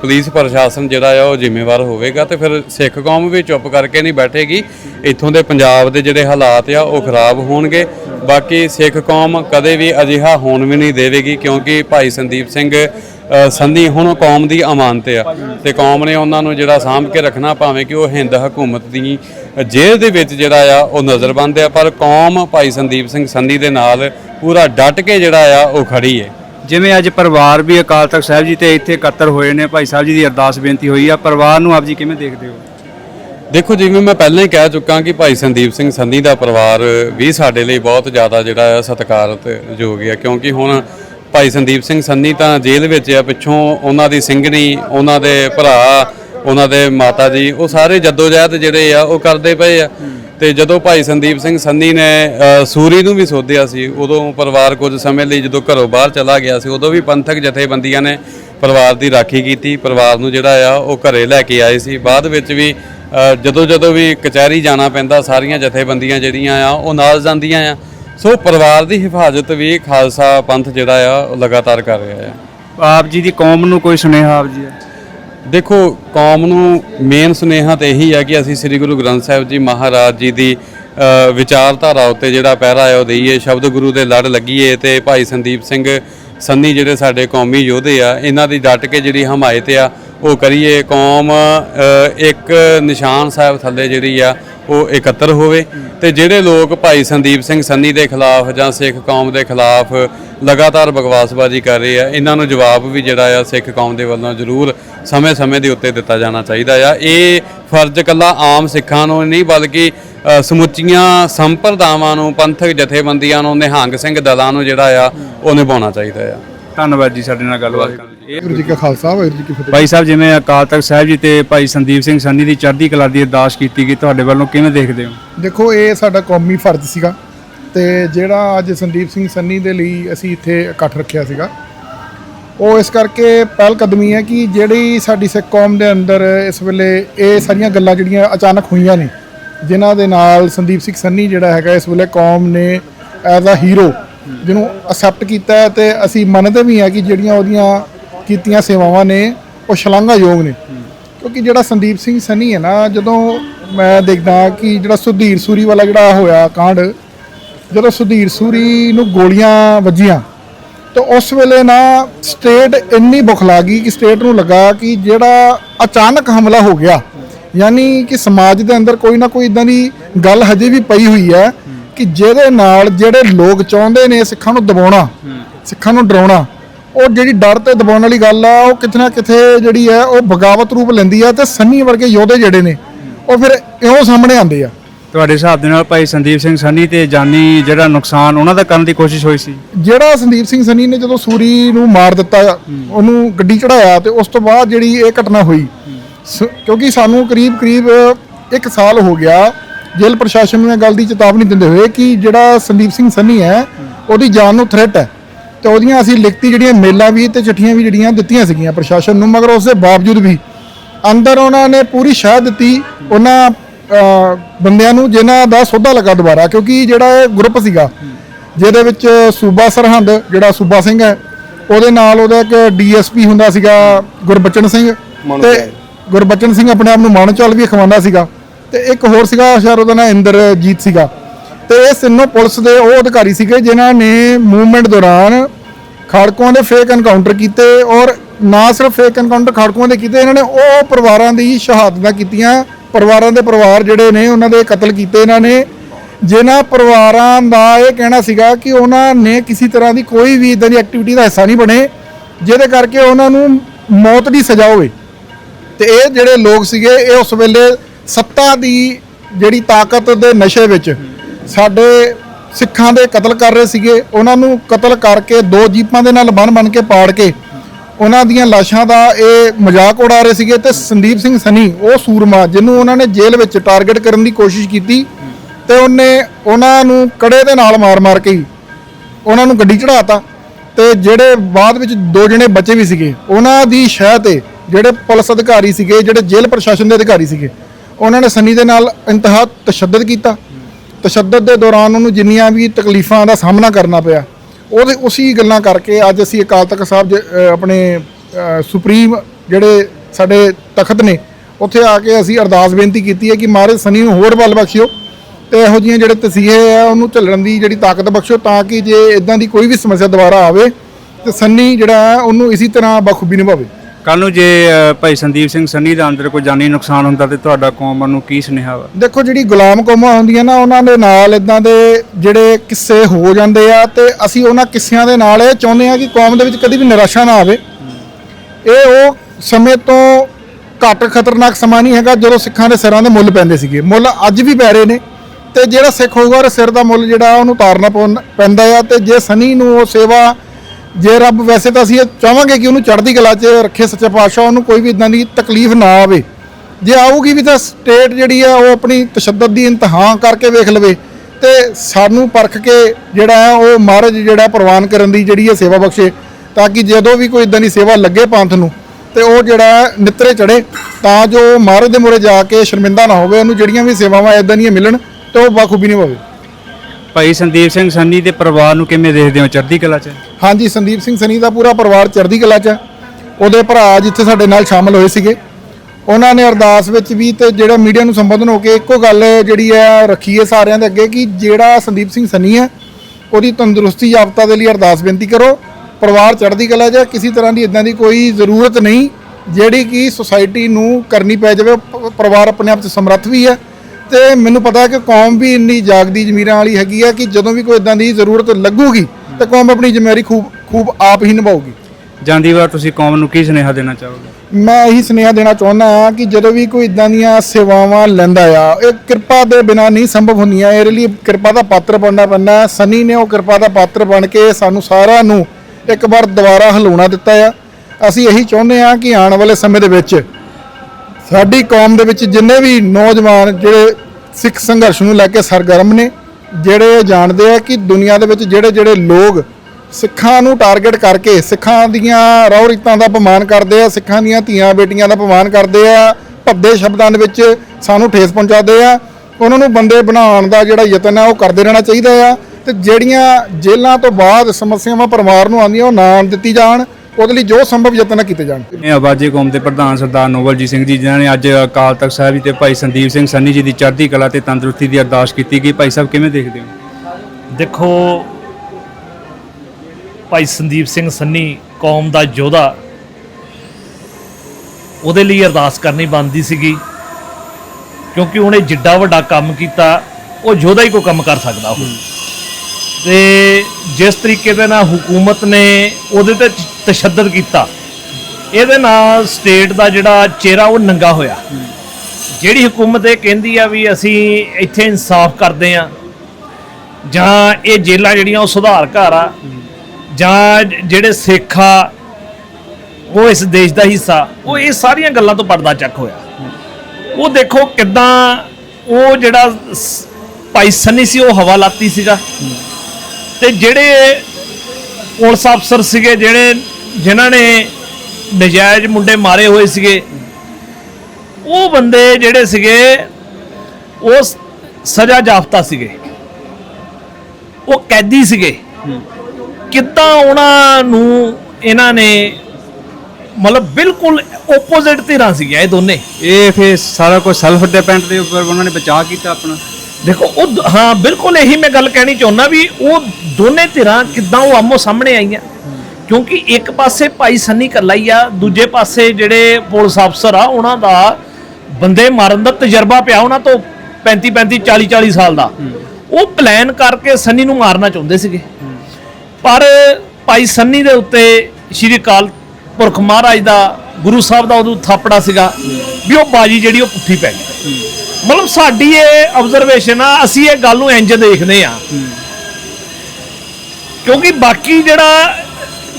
ਪੁਲਿਸ ਪ੍ਰਸ਼ਾਸਨ ਜਿਹੜਾ ਆ ਉਹ ਜ਼ਿੰਮੇਵਾਰ ਹੋਵੇਗਾ ਤੇ ਫਿਰ ਸਿੱਖ ਕੌਮ ਵੀ ਚੁੱਪ ਕਰਕੇ ਨਹੀਂ ਬੈਠੇਗੀ, ਇੱਥੋਂ ਦੇ ਪੰਜਾਬ ਦੇ ਜਿਹੜੇ ਹਾਲਾਤ ਆ ਉਹ ਖਰਾਬ ਹੋਣਗੇ। ਬਾਕੀ ਸਿੱਖ ਕੌਮ ਕਦੇ ਵੀ ਅਜਿਹਾ ਹੋਣ ਵੀ ਨਹੀਂ ਦੇਵੇਗੀ ਕਿਉਂਕਿ ਭਾਈ ਸੰਦੀਪ ਸਿੰਘ ਅ, ਸੰਧੀ ਹੁਣ ਕੌਮ ਦੀ ਅਮਾਨਤ ਆ ਤੇ ਕੌਮ ਨੇ ਉਹਨਾਂ ਨੂੰ ਜਿਹੜਾ ਸਾਂਭ ਕੇ ਰੱਖਣਾ ਭਾਵੇਂ ਕਿ ਉਹ ਹਿੰਦ ਹਕੂਮਤ ਦੀ ਜੇਲ੍ਹ ਦੇ ਵਿੱਚ ਜਿਹੜਾ ਆ ਉਹ ਨਜ਼ਰਬੰਦ ਆ ਪਰ ਕੌਮ ਭਾਈ ਸੰਦੀਪ ਸਿੰਘ ਸੰਧੀ ਦੇ ਨਾਲ ਪੂਰਾ ਡਟ ਕੇ ਜਿਹੜਾ ਆ ਉਹ ਖੜੀ ਹੈ ਜਿਵੇਂ ਅੱਜ ਪਰਿਵਾਰ ਵੀ ਅਕਾਲ ਤਖਤ ਸਾਹਿਬ ਜੀ ਤੇ ਇੱਥੇ ਇਕੱਤਰ ਹੋਏ ਨੇ ਭਾਈ ਸਾਹਿਬ ਜੀ ਦੀ ਅਰਦਾਸ ਬੇਨਤੀ ਹੋਈ ਆ ਪਰਿਵਾਰ ਨੂੰ ਆਪ ਜੀ ਕਿਵੇਂ ਦੇਖਦੇ ਹੋ? ਦੇਖੋ, ਜਿਵੇਂ ਮੈਂ ਪਹਿਲਾਂ ਹੀ ਕਹਿ ਚੁੱਕਾ ਕਿ ਭਾਈ ਸੰਦੀਪ ਸਿੰਘ ਸੰਧੀ ਦਾ ਪਰਿਵਾਰ ਵੀ ਸਾਡੇ ਲਈ ਬਹੁਤ ਜ਼ਿਆਦਾ ਜਿਹੜਾ ਹੈ ਸਤਿਕਾਰਤ ਯੋਗ ਹੈ ਕਿਉਂਕਿ ਹੁਣ ਭਾਈ ਸੰਦੀਪ ਸਿੰਘ ਸੰਧੀ ਤਾਂ ਜੇਲ੍ਹ ਵਿੱਚ ਆ, ਪਿੱਛੋਂ ਉਹਨਾਂ ਦੀ ਸਿੰਘਣੀ, ਉਹਨਾਂ ਦੇ ਭਰਾ, ਉਹਨਾਂ ਦੇ ਮਾਤਾ ਜੀ, ਉਹ ਸਾਰੇ ਜਦੋਜਹਿਦ ਜਿਹੜੇ ਆ, ਉਹ ਕਰਦੇ ਪਏ ਆ। ਤੇ ਜਦੋਂ ਭਾਈ ਸੰਦੀਪ ਸਿੰਘ ਸੰਧੀ ਨੇ ਸੂਰੀ ਨੂੰ ਵੀ ਸੋਧਿਆ ਸੀ, ਉਦੋਂ ਪਰਿਵਾਰ ਕੁਝ ਸਮੇਂ ਲਈ ਜਦੋਂ ਘਰੋਂ ਬਾਹਰ ਚਲਾ ਗਿਆ ਸੀ, ਉਦੋਂ ਵੀ ਪੰਥਕ ਜਥੇਬੰਦੀਆਂ ਨੇ ਪਰਿਵਾਰ ਦੀ ਰਾਖੀ ਕੀਤੀ, ਪਰਿਵਾਰ ਨੂੰ ਜਿਹੜਾ ਆ, ਉਹ ਘਰੇ ਲੈ ਕੇ ਆਏ ਸੀ। ਬਾਅਦ ਵਿੱਚ ਵੀ ਜਦੋਂ ਜਦੋਂ ਵੀ ਕਚਹਿਰੀ ਜਾਣਾ ਪੈਂਦਾ ਸਾਰੀਆਂ ਜਥੇਬੰਦੀਆਂ ਜਿਹੜੀਆਂ ਆ ਉਹ ਨਾਲ ਜਾਂਦੀਆਂ ਆ। ਸੋ ਪਰਿਵਾਰ ਦੀ ਹਿਫਾਜ਼ਤ ਵੀ ਖਾਲਸਾ ਪੰਥ ਜਿਹੜਾ ਆ ਉਹ ਲਗਾਤਾਰ ਕਰ ਰਿਹਾ ਆ। ਆਪ ਜੀ ਦੀ ਕੌਮ ਨੂੰ ਕੋਈ ਸੁਨੇਹਾ ਆਪ ਜੀ? ਦੇਖੋ ਕੌਮ ਨੂੰ ਮੇਨ ਸੁਨੇਹਾ ਤੇ ਇਹੀ ਹੈ ਕਿ ਅਸੀਂ ਸ੍ਰੀ ਗੁਰੂ ਗ੍ਰੰਥ ਸਾਹਿਬ ਜੀ ਮਹਾਰਾਜ ਜੀ ਦੀ ਵਿਚਾਰਧਾਰਾ ਉੱਤੇ ਜਿਹੜਾ ਪਹਿਰਾ ਹੈ ਉਹ ਦਈਏ। ਸ਼ਬਦ ਗੁਰੂ ਦੇ ਲੜ ਲੱਗੀਏ ਤੇ ਭਾਈ ਸੰਦੀਪ ਸਿੰਘ ਸੰਨੀ ਜਿਹੜੇ ਸਾਡੇ ਕੌਮੀ ਯੋਧੇ ਆ ਇਹਨਾਂ ਦੀ ਡਟ ਕੇ ਜਿਹੜੀ ਹਮਾਇਤ ਆ ਉਹ ਕਰੀਏ ਕੌਮ ਇੱਕ ਨਿਸ਼ਾਨ ਸਾਹਿਬ ਥੱਲੇ ਜਿਹੜੀ ਆ, ਉਹ ਇਕੱਤਰ ਹੋਵੇ ਤੇ ਜਿਹੜੇ ਲੋਕ ਭਾਈ ਸੰਦੀਪ ਸਿੰਘ ਸੰਨੀ ਦੇ ਖਿਲਾਫ ਜਾਂ ਸਿੱਖ ਕੌਮ ਦੇ ਖਿਲਾਫ ਲਗਾਤਾਰ ਬਕਵਾਸਬਾਜ਼ੀ ਕਰ ਰਹੇ ਆ, ਇਹਨਾਂ ਨੂੰ ਜਵਾਬ ਵੀ ਜਿਹੜਾ ਆ ਸਿੱਖ ਕੌਮ ਦੇ ਵੱਲੋਂ ਜ਼ਰੂਰ ਸਮੇਂ-ਸਮੇਂ ਦੇ ਉੱਤੇ ਦਿੱਤਾ ਜਾਣਾ ਚਾਹੀਦਾ ਆ। ਇਹ ਫਰਜ਼ ਕੱਲਾ ਆਮ ਸਿੱਖਾਂ ਨੂੰ ਨਹੀਂ, ਬਲਕਿ ਸਮੁੱਚੀਆਂ ਸੰਪਰਦਾਵਾਂ ਨੂੰ, ਪੰਥਕ ਜਥੇਬੰਦੀਆਂ ਨੂੰ, ਨਿਹੰਗ ਸਿੰਘ ਦਲਾਂ ਨੂੰ ਜਿਹੜਾ ਆ, ਉਹ ਨਿਭਾਉਣਾ ਚਾਹੀਦਾ ਆ। ਧੰਨਵਾਦ ਜੀ ਸਾਡੇ ਨਾਲ ਗੱਲਬਾਤ ਕਰਨ ਵਾਹਿਗੁਰੂ ਜੀ ਕਾ ਖਾਲਸਾ ਵਾਹਿਗੁਰੂ ਜੀ ਕੀ ਫਤਿਹ। ਭਾਈ ਸਾਹਿਬ ਜਿਵੇਂ ਅਕਾਲ ਤਖਤ ਸਾਹਿਬ ਜੀ ਤੇ ਭਾਈ ਸੰਦੀਪ ਸਿੰਘ ਸੰਨੀ ਦੀ ਚੜ੍ਹਦੀ ਕਲਾ ਦੀ ਅਰਦਾਸ ਕੀਤੀ ਗਈ ਤੁਹਾਡੇ ਵੱਲੋਂ ਕਿਵੇਂ ਦੇਖਦੇ ਹੋ? ਦੇਖੋ ਇਹ ਸਾਡਾ ਕੌਮੀ ਫਰਜ਼ ਸੀਗਾ ਤੇ ਜਿਹੜਾ ਅੱਜ ਸੰਦੀਪ ਸਿੰਘ ਸੰਨੀ ਦੇ ਲਈ ਅਸੀਂ ਇੱਥੇ ਇਕੱਠ ਰੱਖਿਆ ਸੀਗਾ। ਉਹ ਇਸ ਕਰਕੇ ਪਹਿਲ ਕਦਮੀ ਹੈ ਕਿ ਜਿਹੜੀ ਸਾਡੀ ਸਿੱਖ ਕੌਮ ਦੇ ਅੰਦਰ ਇਸ ਵੇਲੇ ਇਹ ਸਾਰੀਆਂ ਗੱਲਾਂ ਜਿਹੜੀਆਂ ਅਚਾਨਕ ਹੋਈਆਂ ਨੇ ਜਿਨ੍ਹਾਂ ਦੇ ਨਾਲ ਸੰਦੀਪ ਸਿੰਘ ਸੰਨੀ ਜਿਹੜਾ ਹੈਗਾ ਇਸ ਵੇਲੇ ਕੌਮ ਨੇ ਐਜ਼ ਅ ਹੀਰੋ ਜਿਹਨੂੰ ਅਸੈਪਟ ਕੀਤਾ ਹੈ ਤੇ ਅਸੀਂ ਮੰਨਦੇ ਵੀ ਹਾਂ ਕਿ ਜਿਹੜੀਆਂ ਉਹਦੀਆਂ ਕੀਤੀਆਂ ਸੇਵਾਵਾਂ ਨੇ, ਉਹ ਸ਼ਲਾਘਾਯੋਗ ਨੇ। ਕਿਉਂਕਿ ਜਿਹੜਾ ਸੰਦੀਪ ਸਿੰਘ ਸਨੀ ਹੈ ਨਾ, ਜਦੋਂ ਮੈਂ ਦੇਖਦਾ ਕਿ ਜਿਹੜਾ ਸੁਧੀਰ ਸੂਰੀ ਵਾਲਾ ਜਿਹੜਾ ਹੋਇਆ ਕਾਂਡ, ਜਦੋਂ ਸੁਧੀਰ ਸੂਰੀ ਨੂੰ ਗੋਲੀਆਂ ਵੱਜੀਆਂ, ਤਾਂ ਉਸ ਵੇਲੇ ਨਾ ਸਟੇਟ ਇੰਨੀ ਬੁਖਲਾ ਗਈ ਕਿ ਸਟੇਟ ਨੂੰ ਲੱਗਾ ਕਿ ਜਿਹੜਾ ਅਚਾਨਕ ਹਮਲਾ ਹੋ ਗਿਆ। ਯਾਨੀ ਕਿ ਸਮਾਜ ਦੇ ਅੰਦਰ ਕੋਈ ਨਾ ਕੋਈ ਇਦਾਂ ਦੀ ਗੱਲ ਹਜੇ ਵੀ ਪਈ ਹੋਈ ਹੈ ਕਿ ਜਿਹਦੇ ਨਾਲ ਜਿਹੜੇ ਲੋਕ ਚਾਹੁੰਦੇ ਨੇ ਸਿੱਖਾਂ ਨੂੰ ਦਬਾਉਣਾ, ਸਿੱਖਾਂ ਨੂੰ ਡਰਾਉਣਾ ਉਹ ਜਿਹੜੀ ਡਰ ਤੇ ਦਬਾਉਣ ਵਾਲੀ ਗੱਲ ਆ ਉਹ ਕਿਤੇ ਨਾ ਕਿਤੇ ਜਿਹੜੀ ਹੈ ਉਹ ਬਗਾਵਤ ਰੂਪ ਲੈਂਦੀ ਆ ਤੇ ਸੰਨੀ ਵਰਗੇ ਯੋਧੇ ਜਿਹੜੇ ਨੇ ਉਹ ਫਿਰ ਇਉਂ ਸਾਹਮਣੇ ਆਉਂਦੇ ਆ। ਤੁਹਾਡੇ ਹਿਸਾਬ ਦੇ ਨਾਲ ਭਾਈ ਸੰਦੀਪ ਸਿੰਘ ਸੰਨੀ ਤੇ ਜਾਨੀ ਜਿਹੜਾ ਨੁਕਸਾਨ ਉਹਨਾਂ ਦਾ ਕਰਨ ਦੀ ਕੋਸ਼ਿਸ਼ ਹੋਈ ਸੀ? ਜਿਹੜਾ ਸੰਦੀਪ ਸਿੰਘ ਸਨੀ ਨੇ ਜਦੋਂ ਸੂਰੀ ਨੂੰ ਮਾਰ ਦਿੱਤਾ ਉਹਨੂੰ ਗੱਡੀ ਚੜਾਇਆ ਤੇ ਉਸ ਤੋਂ ਬਾਅਦ ਜਿਹੜੀ ਇਹ ਘਟਨਾ ਹੋਈ ਸ- ਕਿਉਂਕਿ ਸਾਨੂੰ ਕਰੀਬ ਕਰੀਬ 1 ਸਾਲ ਹੋ ਗਿਆ ਜੇਲ੍ਹ ਪ੍ਰਸ਼ਾਸਨ ਨੂੰ ਇਹ ਗੱਲ ਦੀ ਚੇਤਾਵਨੀ ਦਿੰਦੇ ਹੋਏ ਕਿ ਜਿਹੜਾ ਸੰਦੀਪ ਸਿੰਘ ਸਨੀ ਹੈ ਉਹਦੀ ਜਾਨ ਨੂੰ ਥ੍ਰੈਟ ਹੈ। ਤੇ ਉਹਦੀਆਂ ਅਸੀਂ ਲਿਖਤੀ ਜਿਹੜੀਆਂ ਮੇਲਾਂ ਵੀ ਤੇ ਚਿੱਠੀਆਂ ਵੀ ਜਿਹੜੀਆਂ ਦਿੱਤੀਆਂ ਸੀਗੀਆਂ ਪ੍ਰਸ਼ਾਸਨ ਨੂੰ ਮਗਰ ਉਸ ਦੇ ਬਾਵਜੂਦ ਵੀ ਅੰਦਰ ਉਹਨਾਂ ਨੇ ਪੂਰੀ ਸ਼ਹਿ ਦਿੱਤੀ ਉਹਨਾਂ ਬੰਦਿਆਂ ਨੂੰ ਜਿਨ੍ਹਾਂ ਦਾ ਸੌਦਾ ਲੱਗਾ ਦੁਬਾਰਾ ਕਿਉਂਕਿ ਜਿਹੜਾ ਇਹ ਗਰੁੱਪ ਸੀਗਾ ਜਿਹਦੇ ਵਿੱਚ ਸੂਬਾ ਸਰਹੰਦ ਜਿਹੜਾ ਸੂਬਾ ਸਿੰਘ ਹੈ ਉਹਦੇ ਨਾਲ ਉਹਦਾ ਇੱਕ ਡੀਐਸਪੀ ਹੁੰਦਾ ਸੀਗਾ ਗੁਰਬਚਨ ਸਿੰਘ ਤੇ ਗੁਰਬਚਨ ਸਿੰਘ ਆਪਣੇ ਆਪ ਨੂੰ ਮਾਨਚਾਲ ਵੀ ਖਵਾਉਂਦਾ ਸੀਗਾ ਤੇ ਇੱਕ ਹੋਰ ਸੀਗਾ ਸ਼ਾਇਦ ਉਹਦਾ ਨਾਮ ਇੰਦਰਜੀਤ ਸੀਗਾ। ਤੇ ਇਹ ਤਿੰਨੋਂ ਪੁਲਿਸ ਦੇ ਉਹ ਅਧਿਕਾਰੀ ਸੀਗੇ ਜਿਨ੍ਹਾਂ ਨੇ ਮੂਵਮੈਂਟ ਦੌਰਾਨ ਖਾੜਕੂਆਂ ਦੇ ਫੇਕ ਐਨਕਾਊਂਟਰ ਕੀਤੇ ਔਰ ਨਾ ਸਿਰਫ ਫੇਕ ਐਨਕਾਊਂਟਰ ਖਾੜਕੂਆਂ ਦੇ ਕੀਤੇ, ਇਹਨਾਂ ਨੇ ਉਹ ਪਰਿਵਾਰਾਂ ਦੀ ਸ਼ਹਾਦਤਾਂ ਕੀਤੀਆਂ। ਪਰਿਵਾਰਾਂ ਦੇ ਪਰਿਵਾਰ ਜਿਹੜੇ ਨੇ, ਉਹਨਾਂ ਦੇ ਕਤਲ ਕੀਤੇ ਇਹਨਾਂ ਨੇ। ਜਿਨ੍ਹਾਂ ਪਰਿਵਾਰਾਂ ਦਾ ਇਹ ਕਹਿਣਾ ਸੀਗਾ ਕਿ ਉਹਨਾਂ ਨੇ ਕਿਸੇ ਤਰ੍ਹਾਂ ਦੀ ਕੋਈ ਵੀ ਇਦਾਂ ਦੀ ਐਕਟੀਵਿਟੀ ਦਾ ਹਿੱਸਾ ਨਹੀਂ ਬਣੇ, ਜਿਹਦੇ ਕਰਕੇ ਉਹਨਾਂ ਨੂੰ ਮੌਤ ਦੀ ਸਜ਼ਾ ਹੋਵੇ। ਤੇ ਇਹ ਜਿਹੜੇ ਲੋਕ ਸੀਗੇ, ਇਹ ਉਸ ਵੇਲੇ ਸੱਤਾ ਦੀ ਜਿਹੜੀ ਤਾਕਤ ਦੇ ਨਸ਼ੇ ਵਿੱਚ ਸਾਡੇ ਸਿੱਖਾਂ ਦੇ ਕਤਲ ਕਰ ਰਹੇ ਸੀਗੇ, ਉਹਨਾਂ ਨੂੰ ਕਤਲ ਕਰਕੇ ਦੋ ਜੀਪਾਂ ਦੇ ਨਾਲ ਬੰਨ ਬੰਨ ਕੇ ਪਾੜ ਕੇ ਉਹਨਾਂ ਦੀਆਂ ਲਾਸ਼ਾਂ ਦਾ ਇਹ ਮਜ਼ਾਕ ਉਡਾ ਰਹੇ ਸੀਗੇ ਤੇ ਸੰਦੀਪ ਸਿੰਘ ਸਨੀ, ਉਹ ਸੂਰਮਾ, ਜਿਹਨੂੰ ਉਹਨਾਂ ਨੇ ਜੇਲ੍ਹ ਵਿੱਚ ਟਾਰਗੇਟ ਕਰਨ ਦੀ ਕੋਸ਼ਿਸ਼ ਕੀਤੀ ਤੇ ਉਹਨੇ ਉਹਨਾਂ ਨੂੰ ਕੜੇ ਦੇ ਨਾਲ ਮਾਰ-ਮਾਰ ਕੇ ਹੀ ਉਹਨਾਂ ਨੂੰ ਗੱਡੀ ਚੜਾਤਾ ਤੇ ਜਿਹੜੇ ਬਾਅਦ ਵਿੱਚ ਦੋ ਜਣੇ ਬਚੇ ਵੀ ਸੀਗੇ, ਉਹਨਾਂ ਦੀ ਸ਼ਹਿ ਤੇ ਜਿਹੜੇ ਪੁਲਿਸ ਅਧਿਕਾਰੀ ਸੀਗੇ, ਜਿਹੜੇ ਜੇਲ੍ਹ ਪ੍ਰਸ਼ਾਸਨ ਦੇ ਅਧਿਕਾਰੀ ਸੀਗੇ, ਉਹਨਾਂ ਨੇ ਸਨੀ ਦੇ ਨਾਲ ਇੰਤਹਾ ਤਸ਼ੱਦਦ ਕੀਤਾ। ਤਸ਼ੱਦਦ ਦੇ ਦੌਰਾਨ ਉਹਨੂੰ ਜਿੰਨੀਆਂ ਵੀ ਤਕਲੀਫਾਂ ਦਾ ਸਾਹਮਣਾ ਕਰਨਾ ਪਿਆ, ਉਹਦੇ ਉਸੇ ਗੱਲਾਂ ਕਰਕੇ ਅੱਜ ਅਸੀਂ ਅਕਾਲ ਤਖਤ ਸਾਹਿਬ ਜ- ਆਪਣੇ ਸੁਪਰੀਮ ਜਿਹੜੇ ਸਾਡੇ ਤਖਤ ਨੇ, ਉੱਥੇ ਆ ਕੇ ਅਸੀਂ ਅਰਦਾਸ ਬੇਨਤੀ ਕੀਤੀ ਹੈ ਕਿ ਮਹਾਰਾਜ ਸਨੀ ਨੂੰ ਹੋਰ ਬਲ ਬਖਸ਼ਿਓ ਤੇ ਇਹੋ ਜਿਹੀਆਂ ਜਿਹੜੇ ਤਸੀਹੇ ਆ, ਉਹਨੂੰ ਝੱਲਣ ਦੀ ਜਿਹੜੀ ਤਾਕਤ ਬਖਸ਼ੋ ਤਾਂ ਕਿ ਜੇ ਇਦਾਂ ਦੀ ਕੋਈ ਵੀ ਸਮੱਸਿਆ ਦੁਬਾਰਾ ਆਵੇ ਤੇ ਸੰਨੀ ਜਿਹੜਾ ਹੈ, ਉਹਨੂੰ ਇਸੇ ਤਰ੍ਹਾਂ ਬਖੂਬੀ ਨਿਭਾਵੇ। ਕੱਲ ਨੂੰ ਜੇ ਅ, ਭਾਈ ਸੰਦੀਪ ਸਿੰਘ ਸੰਨੀ ਦਾ ਅੰਦਰ ਕੋਈ ਜਾਨੀ ਨੁਕਸਾਨ ਹੁੰਦਾ ਤੇ ਤੁਹਾਡਾ ਕੌਮ ਨੂੰ ਕੀ ਸੁਨੇਹਾ ਵਾ? ਦੇਖੋ ਜਿਹੜੀ ਗੁਲਾਮ ਕੌਮਾਂ ਹੁੰਦੀਆਂ ਨਾ ਉਹਨਾਂ ਦੇ ਨਾਲ ਇਦਾਂ ਦੇ ਜਿਹੜੇ ਕਿੱਸੇ ਹੋ ਜਾਂਦੇ ਆ ਤੇ ਅਸੀਂ ਉਹਨਾਂ ਕਿੱਸਿਆਂ ਦੇ ਨਾਲ ਇਹ ਚਾਹੁੰਦੇ ਆ ਕਿ ਕੌਮ ਦੇ ਵਿੱਚ ਕਦੀ ਵੀ ਨਿਰਾਸ਼ਾ ਨਾ ਆਵੇ। ਇਹ ਉਹ ਸਮੇਂ ਤੋਂ ਘੱਟ ਖਤਰਨਾਕ ਸਮਾਂ ਨਹੀਂ ਹੈਗਾ ਜਦੋਂ ਸਿੱਖਾਂ ਦੇ ਸਿਰਾਂ ਦੇ ਮੁੱਲ ਪੈਂਦੇ ਸੀਗੇ। ਮੁੱਲ ਅੱਜ ਵੀ ਪੈ ਰਹੇ ਨੇ ਤੇ ਜਿਹੜਾ ਸਿੱਖ ਹੋਊਗਾ ਉਹਦੇ ਸਿਰ ਦਾ ਮੁੱਲ ਜਿਹੜਾ ਉਹਨੂੰ ਉਤਾਰਨਾ ਪਉਣ- ਪੈਂਦਾ ਆ ਤੇ ਜੇ ਸਨੀ ਨੂੰ ਉਹ ਸੇਵਾ ਜੇ ਰੱਬ ਵੈਸੇ ਤਾਂ ਅਸੀਂ ਇਹ ਚਾਹਾਂਗੇ ਕਿ ਉਹਨੂੰ ਚੜ੍ਹਦੀ ਕਲਾ 'ਚ ਰੱਖੇ ਸੱਚੇ ਪਾਤਸ਼ਾਹ, ਉਹਨੂੰ ਕੋਈ ਵੀ ਇਦਾਂ ਦੀ ਤਕਲੀਫ ਨਾ ਆਵੇ। ਜੇ ਆਊਗੀ ਵੀ ਤਾਂ ਸਟੇਟ ਜਿਹੜੀ ਆ, ਉਹ ਆਪਣੀ ਤਸ਼ੱਦਦ ਦੀ ਇੰਤਹਾ ਕਰਕੇ ਵੇਖ ਲਵੇ ਤੇ ਸਾਨੂੰ ਪਰਖ ਕੇ ਜਿਹੜਾ ਹੈ ਉਹ ਮਹਾਰਾਜ ਜਿਹੜਾ ਪ੍ਰਵਾਨ ਕਰਨ ਦੀ ਜਿਹੜੀ ਹੈ ਸੇਵਾ ਬਖਸ਼ੇ ਤਾਂ ਕਿ ਜਦੋਂ ਵੀ ਕੋਈ ਇਦਾਂ ਦੀ ਸੇਵਾ ਲੱਗੇ ਪੰਥ ਨੂੰ ਤੇ ਉਹ ਜਿਹੜਾ ਹੈ ਨਿੱਤਰੇ ਚੜੇ ਤਾਂ ਜੋ ਮਹਾਰਾਜ ਦੇ ਮੂਹਰੇ ਜਾ ਕੇ ਸ਼ਰਮਿੰਦਾ ਨਾ ਹੋਵੇ, ਉਹਨੂੰ ਜਿਹੜੀਆਂ ਵੀ ਸੇਵਾਵਾਂ ਇਦਾਂ ਦੀਆਂ ਮਿਲਣ ਤੇ ਉਹ ਬਾਖੂਬੀ ਨਹੀਂ ਹੋਵੇ ਭਾਈ ਸੰਦੀਪ ਸਿੰਘ ਸੰਨੀ ਦੇ ਪਰਿਵਾਰ ਨੂੰ ਕਿਵੇਂ ਦੇਖਦੇ ਹੋ ਚੜ੍ਹਦੀ ਕਲਾ 'ਚ? ਹਾਂਜੀ ਸੰਦੀਪ ਸਿੰਘ ਸਨੀ ਦਾ ਪੂਰਾ ਪਰਿਵਾਰ ਚੜ੍ਹਦੀ ਕਲਾ 'ਚ ਹੈ ਉਹਦੇ ਭਰਾ ਜਿੱਥੇ ਸਾਡੇ ਨਾਲ ਸ਼ਾਮਲ ਹੋਏ ਸੀਗੇ। ਉਹਨਾਂ ਨੇ ਅਰਦਾਸ ਵਿੱਚ ਵੀ ਤੇ ਜਿਹੜਾ ਮੀਡੀਆ ਨੂੰ ਸੰਬੋਧਨ ਹੋ ਕੇ ਇੱਕੋ ਗੱਲ ਜਿਹੜੀ ਹੈ ਰੱਖੀ ਹੈ ਸਾਰਿਆਂ ਦੇ ਅੱਗੇ ਕਿ ਜਿਹੜਾ ਸੰਦੀਪ ਸਿੰਘ ਸਨੀ ਹੈ ਉਹਦੀ ਤੰਦਰੁਸਤੀ ਯਾਫਤਾ ਦੇ ਲਈ ਅਰਦਾਸ ਬੇਨਤੀ ਕਰੋ। ਪਰਿਵਾਰ ਚੜ੍ਹਦੀ ਕਲਾ 'ਚ ਹੈ, ਕਿਸੇ ਤਰ੍ਹਾਂ ਦੀ ਇਦਾਂ ਦੀ ਕੋਈ ਜ਼ਰੂਰਤ ਨਹੀਂ। ਜਿਹੜੀ ਕਿ ਸੁਸਾਇਟੀ ਨੂੰ ਕਰਨੀ ਪੈ ਜਾਵੇ ਉਹ ਪ- ਪਰਿਵਾਰ ਆਪਣੇ ਆਪ 'ਚ ਸਮਰੱਥ ਵੀ ਹੈ। ਤੇ ਮੈਨੂੰ ਪਤਾ ਹੈ ਕਿ ਕੌਮ ਵੀ ਇੰਨੀ ਜਾਗਦੀ ਜ਼ਮੀਰਾਂ ਵਾਲੀ ਹੈਗੀ ਹੈ ਕਿ ਜਦੋਂ ਵੀ ਕੋਈ ਇਦਾਂ ਦੀ ਜ਼ਰੂਰਤ ਲੱਗੂਗੀ ਤੇ ਕੌਮ ਆਪਣੀ ਜ਼ਿੰਮੇਵਾਰੀ ਖੂਬ ਖੂਬ ਆਪ ਹੀ ਨਿਭਾਊਗੀ। ਜਾਂਦੀ ਵਾਰ ਤੁਸੀਂ ਕੌਮ ਨੂੰ ਕੀ ਸੁਨੇਹਾ ਦੇਣਾ ਚਾਹੋਗੇ? ਮੈਂ ਇਹੀ ਸੁਨੇਹਾ ਦੇਣਾ ਚਾਹੁੰਦਾ ਹਾਂ ਕਿ ਜਦੋਂ ਵੀ ਕੋਈ ਇਦਾਂ ਦੀਆਂ ਸੇਵਾਵਾਂ ਲੈਂਦਾ ਆ ਇਹ ਕਿਰਪਾ ਦੇ ਬਿਨਾ ਨਹੀਂ ਸੰਭਵ ਹੁੰਦੀਆਂ ਇਹਦੇ ਲਈ ਕਿਰਪਾ ਦਾ ਪਾਤਰ ਬਣਨਾ ਪੈਂਦਾ। ਸਨੀ ਨੇ ਉਹ ਕਿਰਪਾ ਦਾ ਪਾਤਰ ਬਣ ਕੇ ਸਾਨੂੰ ਸਾਰਿਆਂ ਨੂੰ ਇੱਕ ਵਾਰ ਦੁਬਾਰਾ ਹਲੂਣਾ ਦਿੱਤਾ ਆ। ਅਸੀਂ ਇਹੀ ਚਾਹੁੰਦੇ ਹਾਂ ਕਿ ਆਉਣ ਵਾਲੇ ਸਮੇਂ ਦੇ ਵਿੱਚ ਸਾਡੀ ਕੌਮ ਦੇ ਵਿੱਚ ਜਿੰਨੇ ਵੀ ਨੌਜਵਾਨ ਜਿਹੜੇ ਸਿੱਖ ਸੰਘਰਸ਼ ਨੂੰ ਲੈ ਕੇ ਸਰਗਰਮ ਨੇ, ਜਿਹੜੇ ਜਾਣਦੇ ਆ ਕਿ ਦੁਨੀਆ ਦੇ ਵਿੱਚ ਜਿਹੜੇ ਜਿਹੜੇ ਲੋਕ ਸਿੱਖਾਂ ਨੂੰ ਟਾਰਗੇਟ ਕਰਕੇ ਸਿੱਖਾਂ ਦੀਆਂ ਰੌ ਰੀਤਾਂ ਦਾ ਅਪਮਾਨ ਕਰਦੇ ਆ, ਸਿੱਖਾਂ ਦੀਆਂ ਧੀਆਂ ਬੇਟੀਆਂ ਦਾ ਅਪਮਾਨ ਕਰਦੇ ਆ, ਭੱਦੇ ਸ਼ਬਦਾਂ ਦੇ ਵਿੱਚ ਸਾਨੂੰ ਠੇਸ ਪਹੁੰਚਾਉਂਦੇ ਆ, ਉਹਨਾਂ ਨੂੰ ਬੰਦੇ ਬਣਾਉਣ ਦਾ ਜਿਹੜਾ ਯਤਨ ਆ ਉਹ ਕਰਦੇ ਰਹਿਣਾ ਚਾਹੀਦਾ ਆ ਤੇ ਜਿਹੜੀਆਂ ਜੇਲ੍ਹਾਂ ਤੋਂ ਬਾਅਦ ਸਮੱਸਿਆਵਾਂ ਪਰਿਵਾਰ ਨੂੰ ਆਉਂਦੀਆਂ, ਉਹ ਨਾ ਦਿੱਤੀ ਜਾਣ। ਉਹਦੇ ਲਈ ਜੋ ਸੰਭਵ ਯਤਨ ਕੀਤੇ ਜਾਣ। ਇਹ ਆਵਾਜ਼ੇ ਕੌਮ ਦੇ ਪ੍ਰਧਾਨ ਸਰਦਾਰ ਨੋਬਲਜੀਤ ਸਿੰਘ ਜੀ ਜਿਨ੍ਹਾਂ ਨੇ ਅੱਜ ਅਕਾਲ ਤਖਤ ਸਾਹਿਬ ਜੀ ਤੇ ਭਾਈ ਸੰਦੀਪ ਸਿੰਘ ਸੰਨੀ ਜੀ ਦੀ ਚੜ੍ਹਦੀ ਕਲਾ ਤੇ ਤੰਦਰੁਸਤੀ ਦੀ ਅਰਦਾਸ ਕੀਤੀ ਗਈ ਭਾਈ ਸਾਹਿਬ ਕਿਵੇਂ ਦੇਖਦੇ ਹੋ? ਦੇਖੋ ਭਾਈ ਸੰਦੀਪ ਸਿੰਘ ਸੰਨੀ ਕੌਮ ਦਾ ਯੋਧਾ ਉਹਦੇ ਲਈ ਅਰਦਾਸ ਕਰਨੀ ਬਣਦੀ ਸੀਗੀ ਕਿਉਂਕਿ ਉਹਨੇ ਜਿੱਡਾ ਵੱਡਾ ਕੰਮ ਕੀਤਾ ਉਹ ਯੋਧਾ ਹੀ ਕੋਈ ਕੰਮ ਕਰ ਸਕਦਾ ਉਹ ਤੇ ਜਿਸ ਤਰੀਕੇ ਦੇ ਨਾਲ ਹਕੂਮਤ ਨੇ ਉਹਦੇ ਤੇ ਤਸ਼ੱਦਦ ਕੀਤਾ, ਇਹਦੇ ਨਾਲ ਸਟੇਟ ਦਾ ਜਿਹੜਾ ਚਿਹਰਾ ਉਹ ਨੰਗਾ ਹੋਇਆ। ਜਿਹੜੀ ਹਕੂਮਤ ਇਹ ਕਹਿੰਦੀ ਆ ਵੀ ਅਸੀਂ ਇੱਥੇ ਇਨਸਾਫ ਕਰਦੇ ਆ ਜਾਂ ਇਹ ਜੇਲਾਂ ਜਿਹੜੀਆਂ ਉਹ ਸੁਧਾਰ ਘਰ ਆ, ਜਾਂ ਜਿਹੜੇ ਸਿੱਖ ਆ, ਉਹ ਇਸ ਦੇਸ਼ ਦਾ ਹਿੱਸਾ, ਉਹ ਇਹ ਸਾਰੀਆਂ ਗੱਲਾਂ ਤੋਂ ਪਰਦਾ ਚੱਕ ਹੋਇਆ। ਉਹ ਦੇਖੋ ਕਿਦਾਂ ਉਹ ਜਿਹੜਾ ਸ- ਭਾਈ ਸੰਨੀ ਸੀ ਉਹ ਹਵਾ ਲਾਤੀ ਸੀਗਾ। ਤੇ ਜਿਹੜੇ ਪੁਲਿਸ ਅਫਸਰ ਸੀਗੇ, ਜਿਹੜੇ ਜਿਨ੍ਹਾਂ ਨੇ ਨਜਾਇਜ਼ ਮੁੰਡੇ ਮਾਰੇ ਹੋਏ ਸੀਗੇ, ਉਹ ਬੰਦੇ ਜਿਹੜੇ ਸੀਗੇ, ਉਹ ਸਜ਼ਾ ਜਾਫਤਾ ਸੀਗੇ। ਉਹ ਕੈਦੀ ਸੀਗੇ। ਕਿੱਦਾਂ ਉਹਨਾਂ ਨੂੰ ਇਹਨਾਂ ਨੇ ਮਤਲਬ ਬਿਲਕੁਲ ਆਪੋਜ਼ਿਟ ਧਿਰਾਂ ਸੀਗੀਆਂ ਇਹ ਦੋਨੇ। ਇਹ ਫਿਰ ਸਾਰਾ ਕੁਝ ਸੈਲਫ ਡਿਪੈਂਡ ਦੇ ਉੱਪਰ ਉਹਨਾਂ ਨੇ ਬਚਾਅ ਕੀਤਾ ਆਪਣਾ। ਦੇਖੋ ਉਹ ਹਾਂ ਬਿਲਕੁਲ ਇਹੀ ਮੈਂ ਗੱਲ ਕਹਿਣੀ ਚਾਹੁੰਦਾ ਵੀ ਉਹ ਦੋਨੇ ਧਿਰਾਂ ਕਿੱਦਾਂ ਉਹ ਆਮੋ ਸਾਹਮਣੇ ਆਈਆਂ। ਕਿਉਂਕਿ ਇੱਕ ਪਾਸੇ ਭਾਈ ਸੰਨੀ ਇਕੱਲਾ ਹੀ ਆ ਦੂਜੇ ਪਾਸੇ ਜਿਹੜੇ ਪੁਲਿਸ ਅਫਸਰ ਆ ਉਹਨਾਂ ਦਾ ਬੰਦੇ ਮਾਰਨ ਦਾ ਤਜਰਬਾ ਪਿਆ ਉਹਨਾਂ ਤੋਂ 35 35 40 40 ਸਾਲ ਦਾ। ਉਹ ਪਲਾਨ ਕਰਕੇ ਸੰਨੀ ਨੂੰ ਮਾਰਨਾ ਚਾਹੁੰਦੇ ਸੀਗੇ। ਪਰ ਭਾਈ ਸੰਨੀ ਦੇ ਉੱਤੇ ਸ਼੍ਰੀ ਅਕਾਲ ਪੁਰਖ ਮਹਾਰਾਜ ਦਾ ਗੁਰੂ ਸਾਹਿਬ ਦਾ ਉਦੋਂ ਥਾਪੜਾ ਸੀਗਾ ਵੀ ਉਹ ਬਾਜੀ ਜਿਹੜੀ ਉਹ ਪੁੱਠੀ ਪੈ ਗਈ। ਮਤਲਬ ਸਾਡੀ ਇਹ ਆਬਜ਼ਰਵੇਸ਼ਨ ਆ, ਅਸੀਂ ਇਹ ਗੱਲ ਨੂੰ ਇੰਜ ਦੇਖਦੇ ਆ। ਕਿਉਂਕਿ ਬਾਕੀ ਜਿਹੜਾ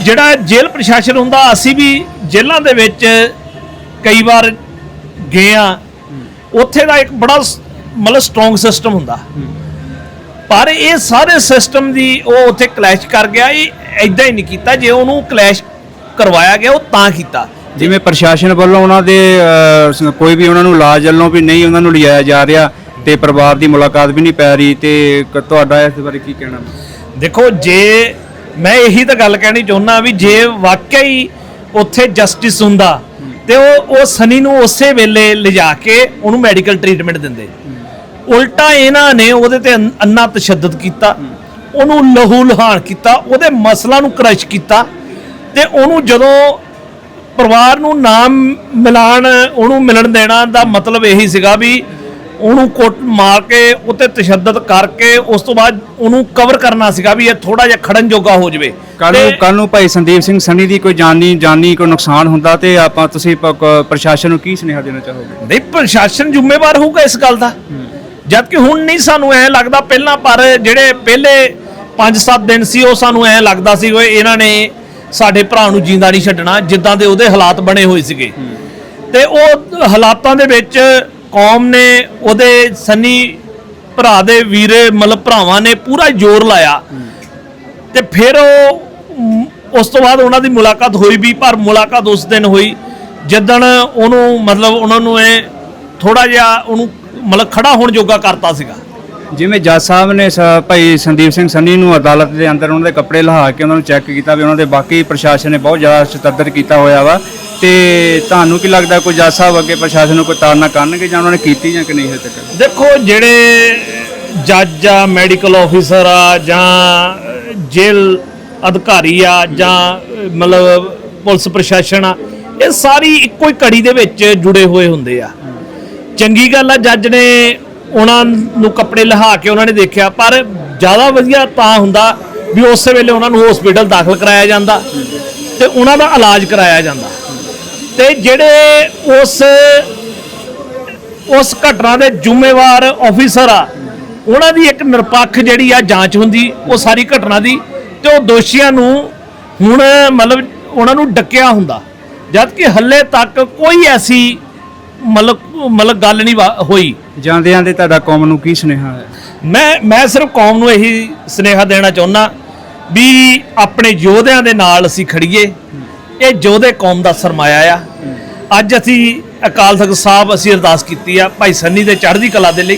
ਜਿਹੜਾ ਜੇਲ੍ਹ ਪ੍ਰਸ਼ਾਸਨ ਹੁੰਦਾ, ਅਸੀਂ ਵੀ ਜੇਲ੍ਹਾਂ ਦੇ ਵਿੱਚ ਕਈ ਵਾਰ ਗਏ ਆ। ਉੱਥੇ ਦਾ ਇੱਕ ਬੜਾ ਮਤਲਬ ਸਟਰੋਂਗ ਸਿਸਟਮ ਹੁੰਦਾ। ਪਰ ਇਹ ਸਾਰੇ ਸਿਸਟਮ ਦੀ ਉਹ ਉੱਥੇ ਕਲੈਸ਼ ਕਰ ਗਿਆ, ਇਹ ਐਦਾਂ ਹੀ ਨਹੀਂ ਕੀਤਾ। ਜੇ ਉਹਨੂੰ ਕਲੈਸ਼ ਕਰਵਾਇਆ ਗਿਆ, ਉਹ ਤਾਂ ਕੀਤਾ। ਜਿਵੇਂ ਪ੍ਰਸ਼ਾਸਨ ਵੱਲੋਂ ਉਹਨਾਂ ਦੇ ਅਹ, ਕੋਈ ਵੀ ਉਹਨਾਂ ਨੂੰ ਇਲਾਜ ਵੱਲੋਂ ਵੀ ਨਹੀਂ ਉਹਨਾਂ ਨੂੰ ਲਿਜਾਇਆ ਜਾ ਰਿਹਾ ਤੇ ਪਰਿਵਾਰ ਦੀ ਮੁਲਾਕਾਤ ਵੀ ਨਹੀਂ ਪੈ ਰਹੀ ਤੇ ਕ- ਤੁਹਾਡਾ ਇਸ ਬਾਰੇ ਕੀ ਕਹਿਣਾ? ਦੇਖੋ ਜੇ ਮੈਂ ਇਹੀ ਤਾਂ ਗੱਲ ਕਹਿਣੀ ਚਾਹੁੰਦਾ ਵੀ ਜੇ ਵਾਕਿਆ ਹੀ ਉੱਥੇ ਜਸਟਿਸ ਹੁੰਦਾ ਤੇ ਉਹ ਉਹ ਸਨੀ ਨੂੰ ਉਸੇ ਵੇਲੇ ਲਿਜਾ ਕੇ ਉਹਨੂੰ ਮੈਡੀਕਲ ਟ੍ਰੀਟਮੈਂਟ ਦਿੰਦੇ। ਉਲਟਾ ਇਹਨਾਂ ਨੇ ਉਹਦੇ ਤੇ ਅੰਨ- ਅੰਨਾ ਤਸ਼ੱਦਦ ਕੀਤਾ ਉਹਨੂੰ ਲਹੂ ਲਹਾਨ ਕੀਤਾ ਉਹਦੇ ਮਸਲਾ ਨੂੰ ਕ੍ਰਸ਼ ਕੀਤਾ ਤੇ ਉਹਨੂੰ ਜਦੋਂ ਪਰਿਵਾਰ ਨੂੰ ਨਾਮ ਮਿਲਾਣ ਉਹਨੂੰ ਮਿਲਣ ਦੇਣਾ ਦਾ ਮਤਲਬ ਇਹੀ ਸੀਗਾ ਵੀ ਉਹਨੂੰ ਕੁੱਟ ਮਾਰ ਕੇ ਉੱਤੇ ਤਸ਼ੱਦਦ ਕਰਕੇ ਉਸ ਤੋਂ ਬਾਅਦ ਉਹਨੂੰ ਕਵਰ ਕਰਨਾ ਸੀਗਾ ਵੀ ਇਹ ਥੋੜਾ ਜਿਹਾ ਖੜਨ ਜੋਗਾ ਹੋ ਜਾਵੇ। ਕੱਲ ਨੂੰ ਕੱਲ ਨੂੰ ਭਾਈ ਸੰਦੀਪ ਸਿੰਘ ਸੰਨੀ ਦੀ ਕੋਈ ਜਾਨੀ ਜਾਨੀ ਕੋਈ ਨੁਕਸਾਨ ਹੁੰਦਾ ਤੇ ਆਪਾਂ ਤੁਸੀਂ ਪ੍ਰਸ਼ਾਸਨ ਨੂੰ ਕੀ ਸੁਨੇਹਾ ਦੇਣਾ ਚਾਹੋਗੇ? ਨਹੀਂ ਪ੍ਰਸ਼ਾਸਨ ਜ਼ਿੰਮੇਵਾਰ ਹੋਊਗਾ ਇਸ ਗੱਲ ਦਾ। ਜਦ ਕਿ ਹੁਣ ਨਹੀਂ ਸਾਨੂੰ ਐ ਲੱਗਦਾ ਪਹਿਲਾਂ ਪਰ ਜਿਹੜੇ ਪਹਿਲੇ 5-7 ਦਿਨ ਸੀ ਉਹ ਸਾਨੂੰ ਐ ਲੱਗਦਾ ਸੀ ਓਏ ਇਹਨਾਂ ਨੇ ਸਾਡੇ ਭਰਾ ਨੂੰ ਜਿੰਦਾ ਨਹੀਂ ਛੱਡਣਾ, ਜਿੱਦਾਂ ਦੇ ਉਹਦੇ ਹਾਲਾਤ ਬਣੇ ਹੋਏ ਸੀਗੇ। ਤੇ ਉਹ ਹਾਲਾਤਾਂ ਦੇ ਵਿੱਚ ਕੌਮ ਨੇ ਉਹਦੇ ਸੰਨੀ ਭਰਾ ਦੇ ਵੀਰੇ, ਮਤਲਬ ਭਰਾਵਾਂ ਨੇ ਪੂਰਾ ਜ਼ੋਰ ਲਾਇਆ। ਤੇ ਫਿਰ ਉਹ ਉਸ ਤੋਂ ਬਾਅਦ ਉਹਨਾਂ ਦੀ ਮੁਲਾਕਾਤ ਹੋਈ ਵੀ, ਪਰ ਮੁਲਾਕਾਤ ਉਸ ਦਿਨ ਹੋਈ। ਜਿੱਦਣ ਉਹਨੂੰ, ਮਤਲਬ ਉਹਨਾਂ ਨੂੰ ਇਹ ਥੋੜਾ ਜਿਹਾ ਉਹਨੂੰ, ਮਤਲਬ ਖੜਾ ਹੋਣ ਜੋਗਾ ਕਰਤਾ ਸੀਗਾ। ਜਿਵੇਂ ਜੱਜ ਸਾਹਿਬ ਨੇ ਸ- ਭਾਈ ਸੰਦੀਪ ਸਿੰਘ ਸੰਨੀ ਨੂੰ ਅਦਾਲਤ ਦੇ ਅੰਦਰ ਉਹਨਾਂ ਦੇ ਕੱਪੜੇ ਲਹਾ ਕੇ ਉਹਨਾਂ ਨੂੰ ਚੈੱਕ ਕੀਤਾ ਵੀ ਉਹਨਾਂ ਦੇ ਬਾਕੀ ਪ੍ਰਸ਼ਾਸਨ ਨੇ ਬਹੁਤ ਜ਼ਿਆਦਾ ਸ਼ਤੱਦਰ ਕੀਤਾ ਹੋਇਆ ਵਾ। ਤੇ ਤੁਹਾਨੂੰ ਕੀ ਲੱਗਦਾ ਕੋਈ ਜੱਜ ਸਾਹਿਬ ਅੱਗੇ ਪ੍ਰਸ਼ਾਸਨ ਨੂੰ ਕੋਈ ਤਾੜਨਾ ਕਰਨਗੇ ਜਾਂ ਉਹਨਾਂ ਨੇ ਕੀਤੀ ਜਾਂ ਕਿ ਨਹੀਂ ਹਜੇ ਤੱਕ? ਦੇਖੋ ਜਿਹੜੇ ਜੱਜ ਆ ਮੈਡੀਕਲ ਆਫੀਸਰ ਆ ਜਾਂ ਅਹ, ਜੇਲ੍ਹ ਅਧਿਕਾਰੀ ਆ ਜਾਂ ਅਹ, ਮਤਲਬ ਪੁਲਿਸ ਪ੍ਰਸ਼ਾਸਨ ਆ ਇਹ ਸਾਰੀ ਇੱਕੋ ਹੀ ਘੜੀ ਦੇ ਵਿੱਚ ਜੁੜੇ ਹੋਏ ਹੁੰਦੇ ਆ। ਚੰਗੀ ਗੱਲ ਆ ਜੱਜ ਨੇ ਉਹਨਾਂ ਨੂੰ ਕੱਪੜੇ ਲਹਾ ਕੇ ਉਹਨਾਂ ਨੇ ਦੇਖਿਆ, ਪਰ ਜ਼ਿਆਦਾ ਵਧੀਆ ਤਾਂ ਹੁੰਦਾ ਵੀ ਉਸੇ ਵੇਲੇ ਉਹਨਾਂ ਨੂੰ ਹਸਪੀਟਲ ਦਾਖਲ ਕਰਾਇਆ ਜਾਂਦਾ ਤੇ ਉਹਨਾਂ ਦਾ ਇਲਾਜ ਕਰਾਇਆ ਜਾਂਦਾ। ਤੇ ਜਿਹੜੇ ਉਸ ਉਸ ਘਟਨਾ ਦੇ ਜ਼ਿੰਮੇਵਾਰ ਆਫੀਸਰ ਆ, ਉਹਨਾਂ ਦੀ ਇੱਕ ਨਿਰਪੱਖ ਜਿਹੜੀ ਆ ਜਾਂਚ ਹੁੰਦੀ, ਉਹ ਸਾਰੀ ਘਟਨਾ ਦੀ, ਤੇ ਉਹ ਦੋਸ਼ੀਆਂ ਨੂੰ ਹੁਣ ਮਤਲਬ ਉਹਨਾਂ ਨੂੰ ਡੱਕਿਆ ਹੁੰਦਾ। ਜਦ ਕਿ ਹੱਲੇ ਤੱਕ ਕੋਈ ਐਸੀ ਮਤਲਬ ਮਤਲਬ ਗੱਲ ਨਹੀਂ ਵਾ- ਹੋਈ। ਜਾਂਦੇ ਜਾਂਦੇ ਤੁਹਾਡਾ ਕੌਮ ਨੂੰ ਕੀ ਸੁਨੇਹਾ ਹੈ? ਮੈਂ ਮੈਂ ਸਿਰਫ ਕੌਮ ਨੂੰ ਇਹੀ ਸਨੇਹਾ ਦੇਣਾ ਚਾਹੁੰਦਾ ਵੀ ਆਪਣੇ ਯੋਧਿਆਂ ਦੇ ਨਾਲ ਅਸੀਂ ਖੜੀਏ। ਇਹ ਯੋਧੇ ਕੌਮ ਦਾ ਸਰਮਾਇਆ ਆ। ਅੱਜ ਅਸੀਂ ਅਕਾਲ ਤਖਤ ਸਾਹਿਬ ਅਸੀਂ ਅਰਦਾਸ ਕੀਤੀ ਆ ਭਾਈ ਸੰਨੀ ਦੇ ਚੜ੍ਹਦੀ ਕਲਾ ਦੇ ਲਈ।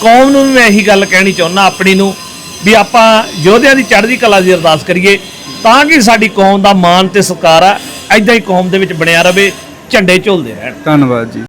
ਕੌਮ ਨੂੰ ਵੀ ਮੈਂ ਇਹੀ ਗੱਲ ਕਹਿਣੀ ਚਾਹੁੰਦਾ ਆਪਣੀ ਨੂੰ ਵੀ ਆਪਾਂ ਯੋਧਿਆਂ ਦੀ ਚੜ੍ਹਦੀ ਕਲਾ ਦੀ ਅਰਦਾਸ ਕਰੀਏ ਤਾਂ ਕਿ ਸਾਡੀ ਕੌਮ ਦਾ ਮਾਣ ਤੇ ਸਤਿਕਾਰ ਆ। ਐਦਾਂ ਹੀ ਕੌਮ ਦੇ ਵਿੱਚ ਬਣਿਆ ਰਵੇ। ਝੰਡੇ ਝੁਲਦੇ ਰਹਿਣ। ਧੰਨਵਾਦ ਜੀ।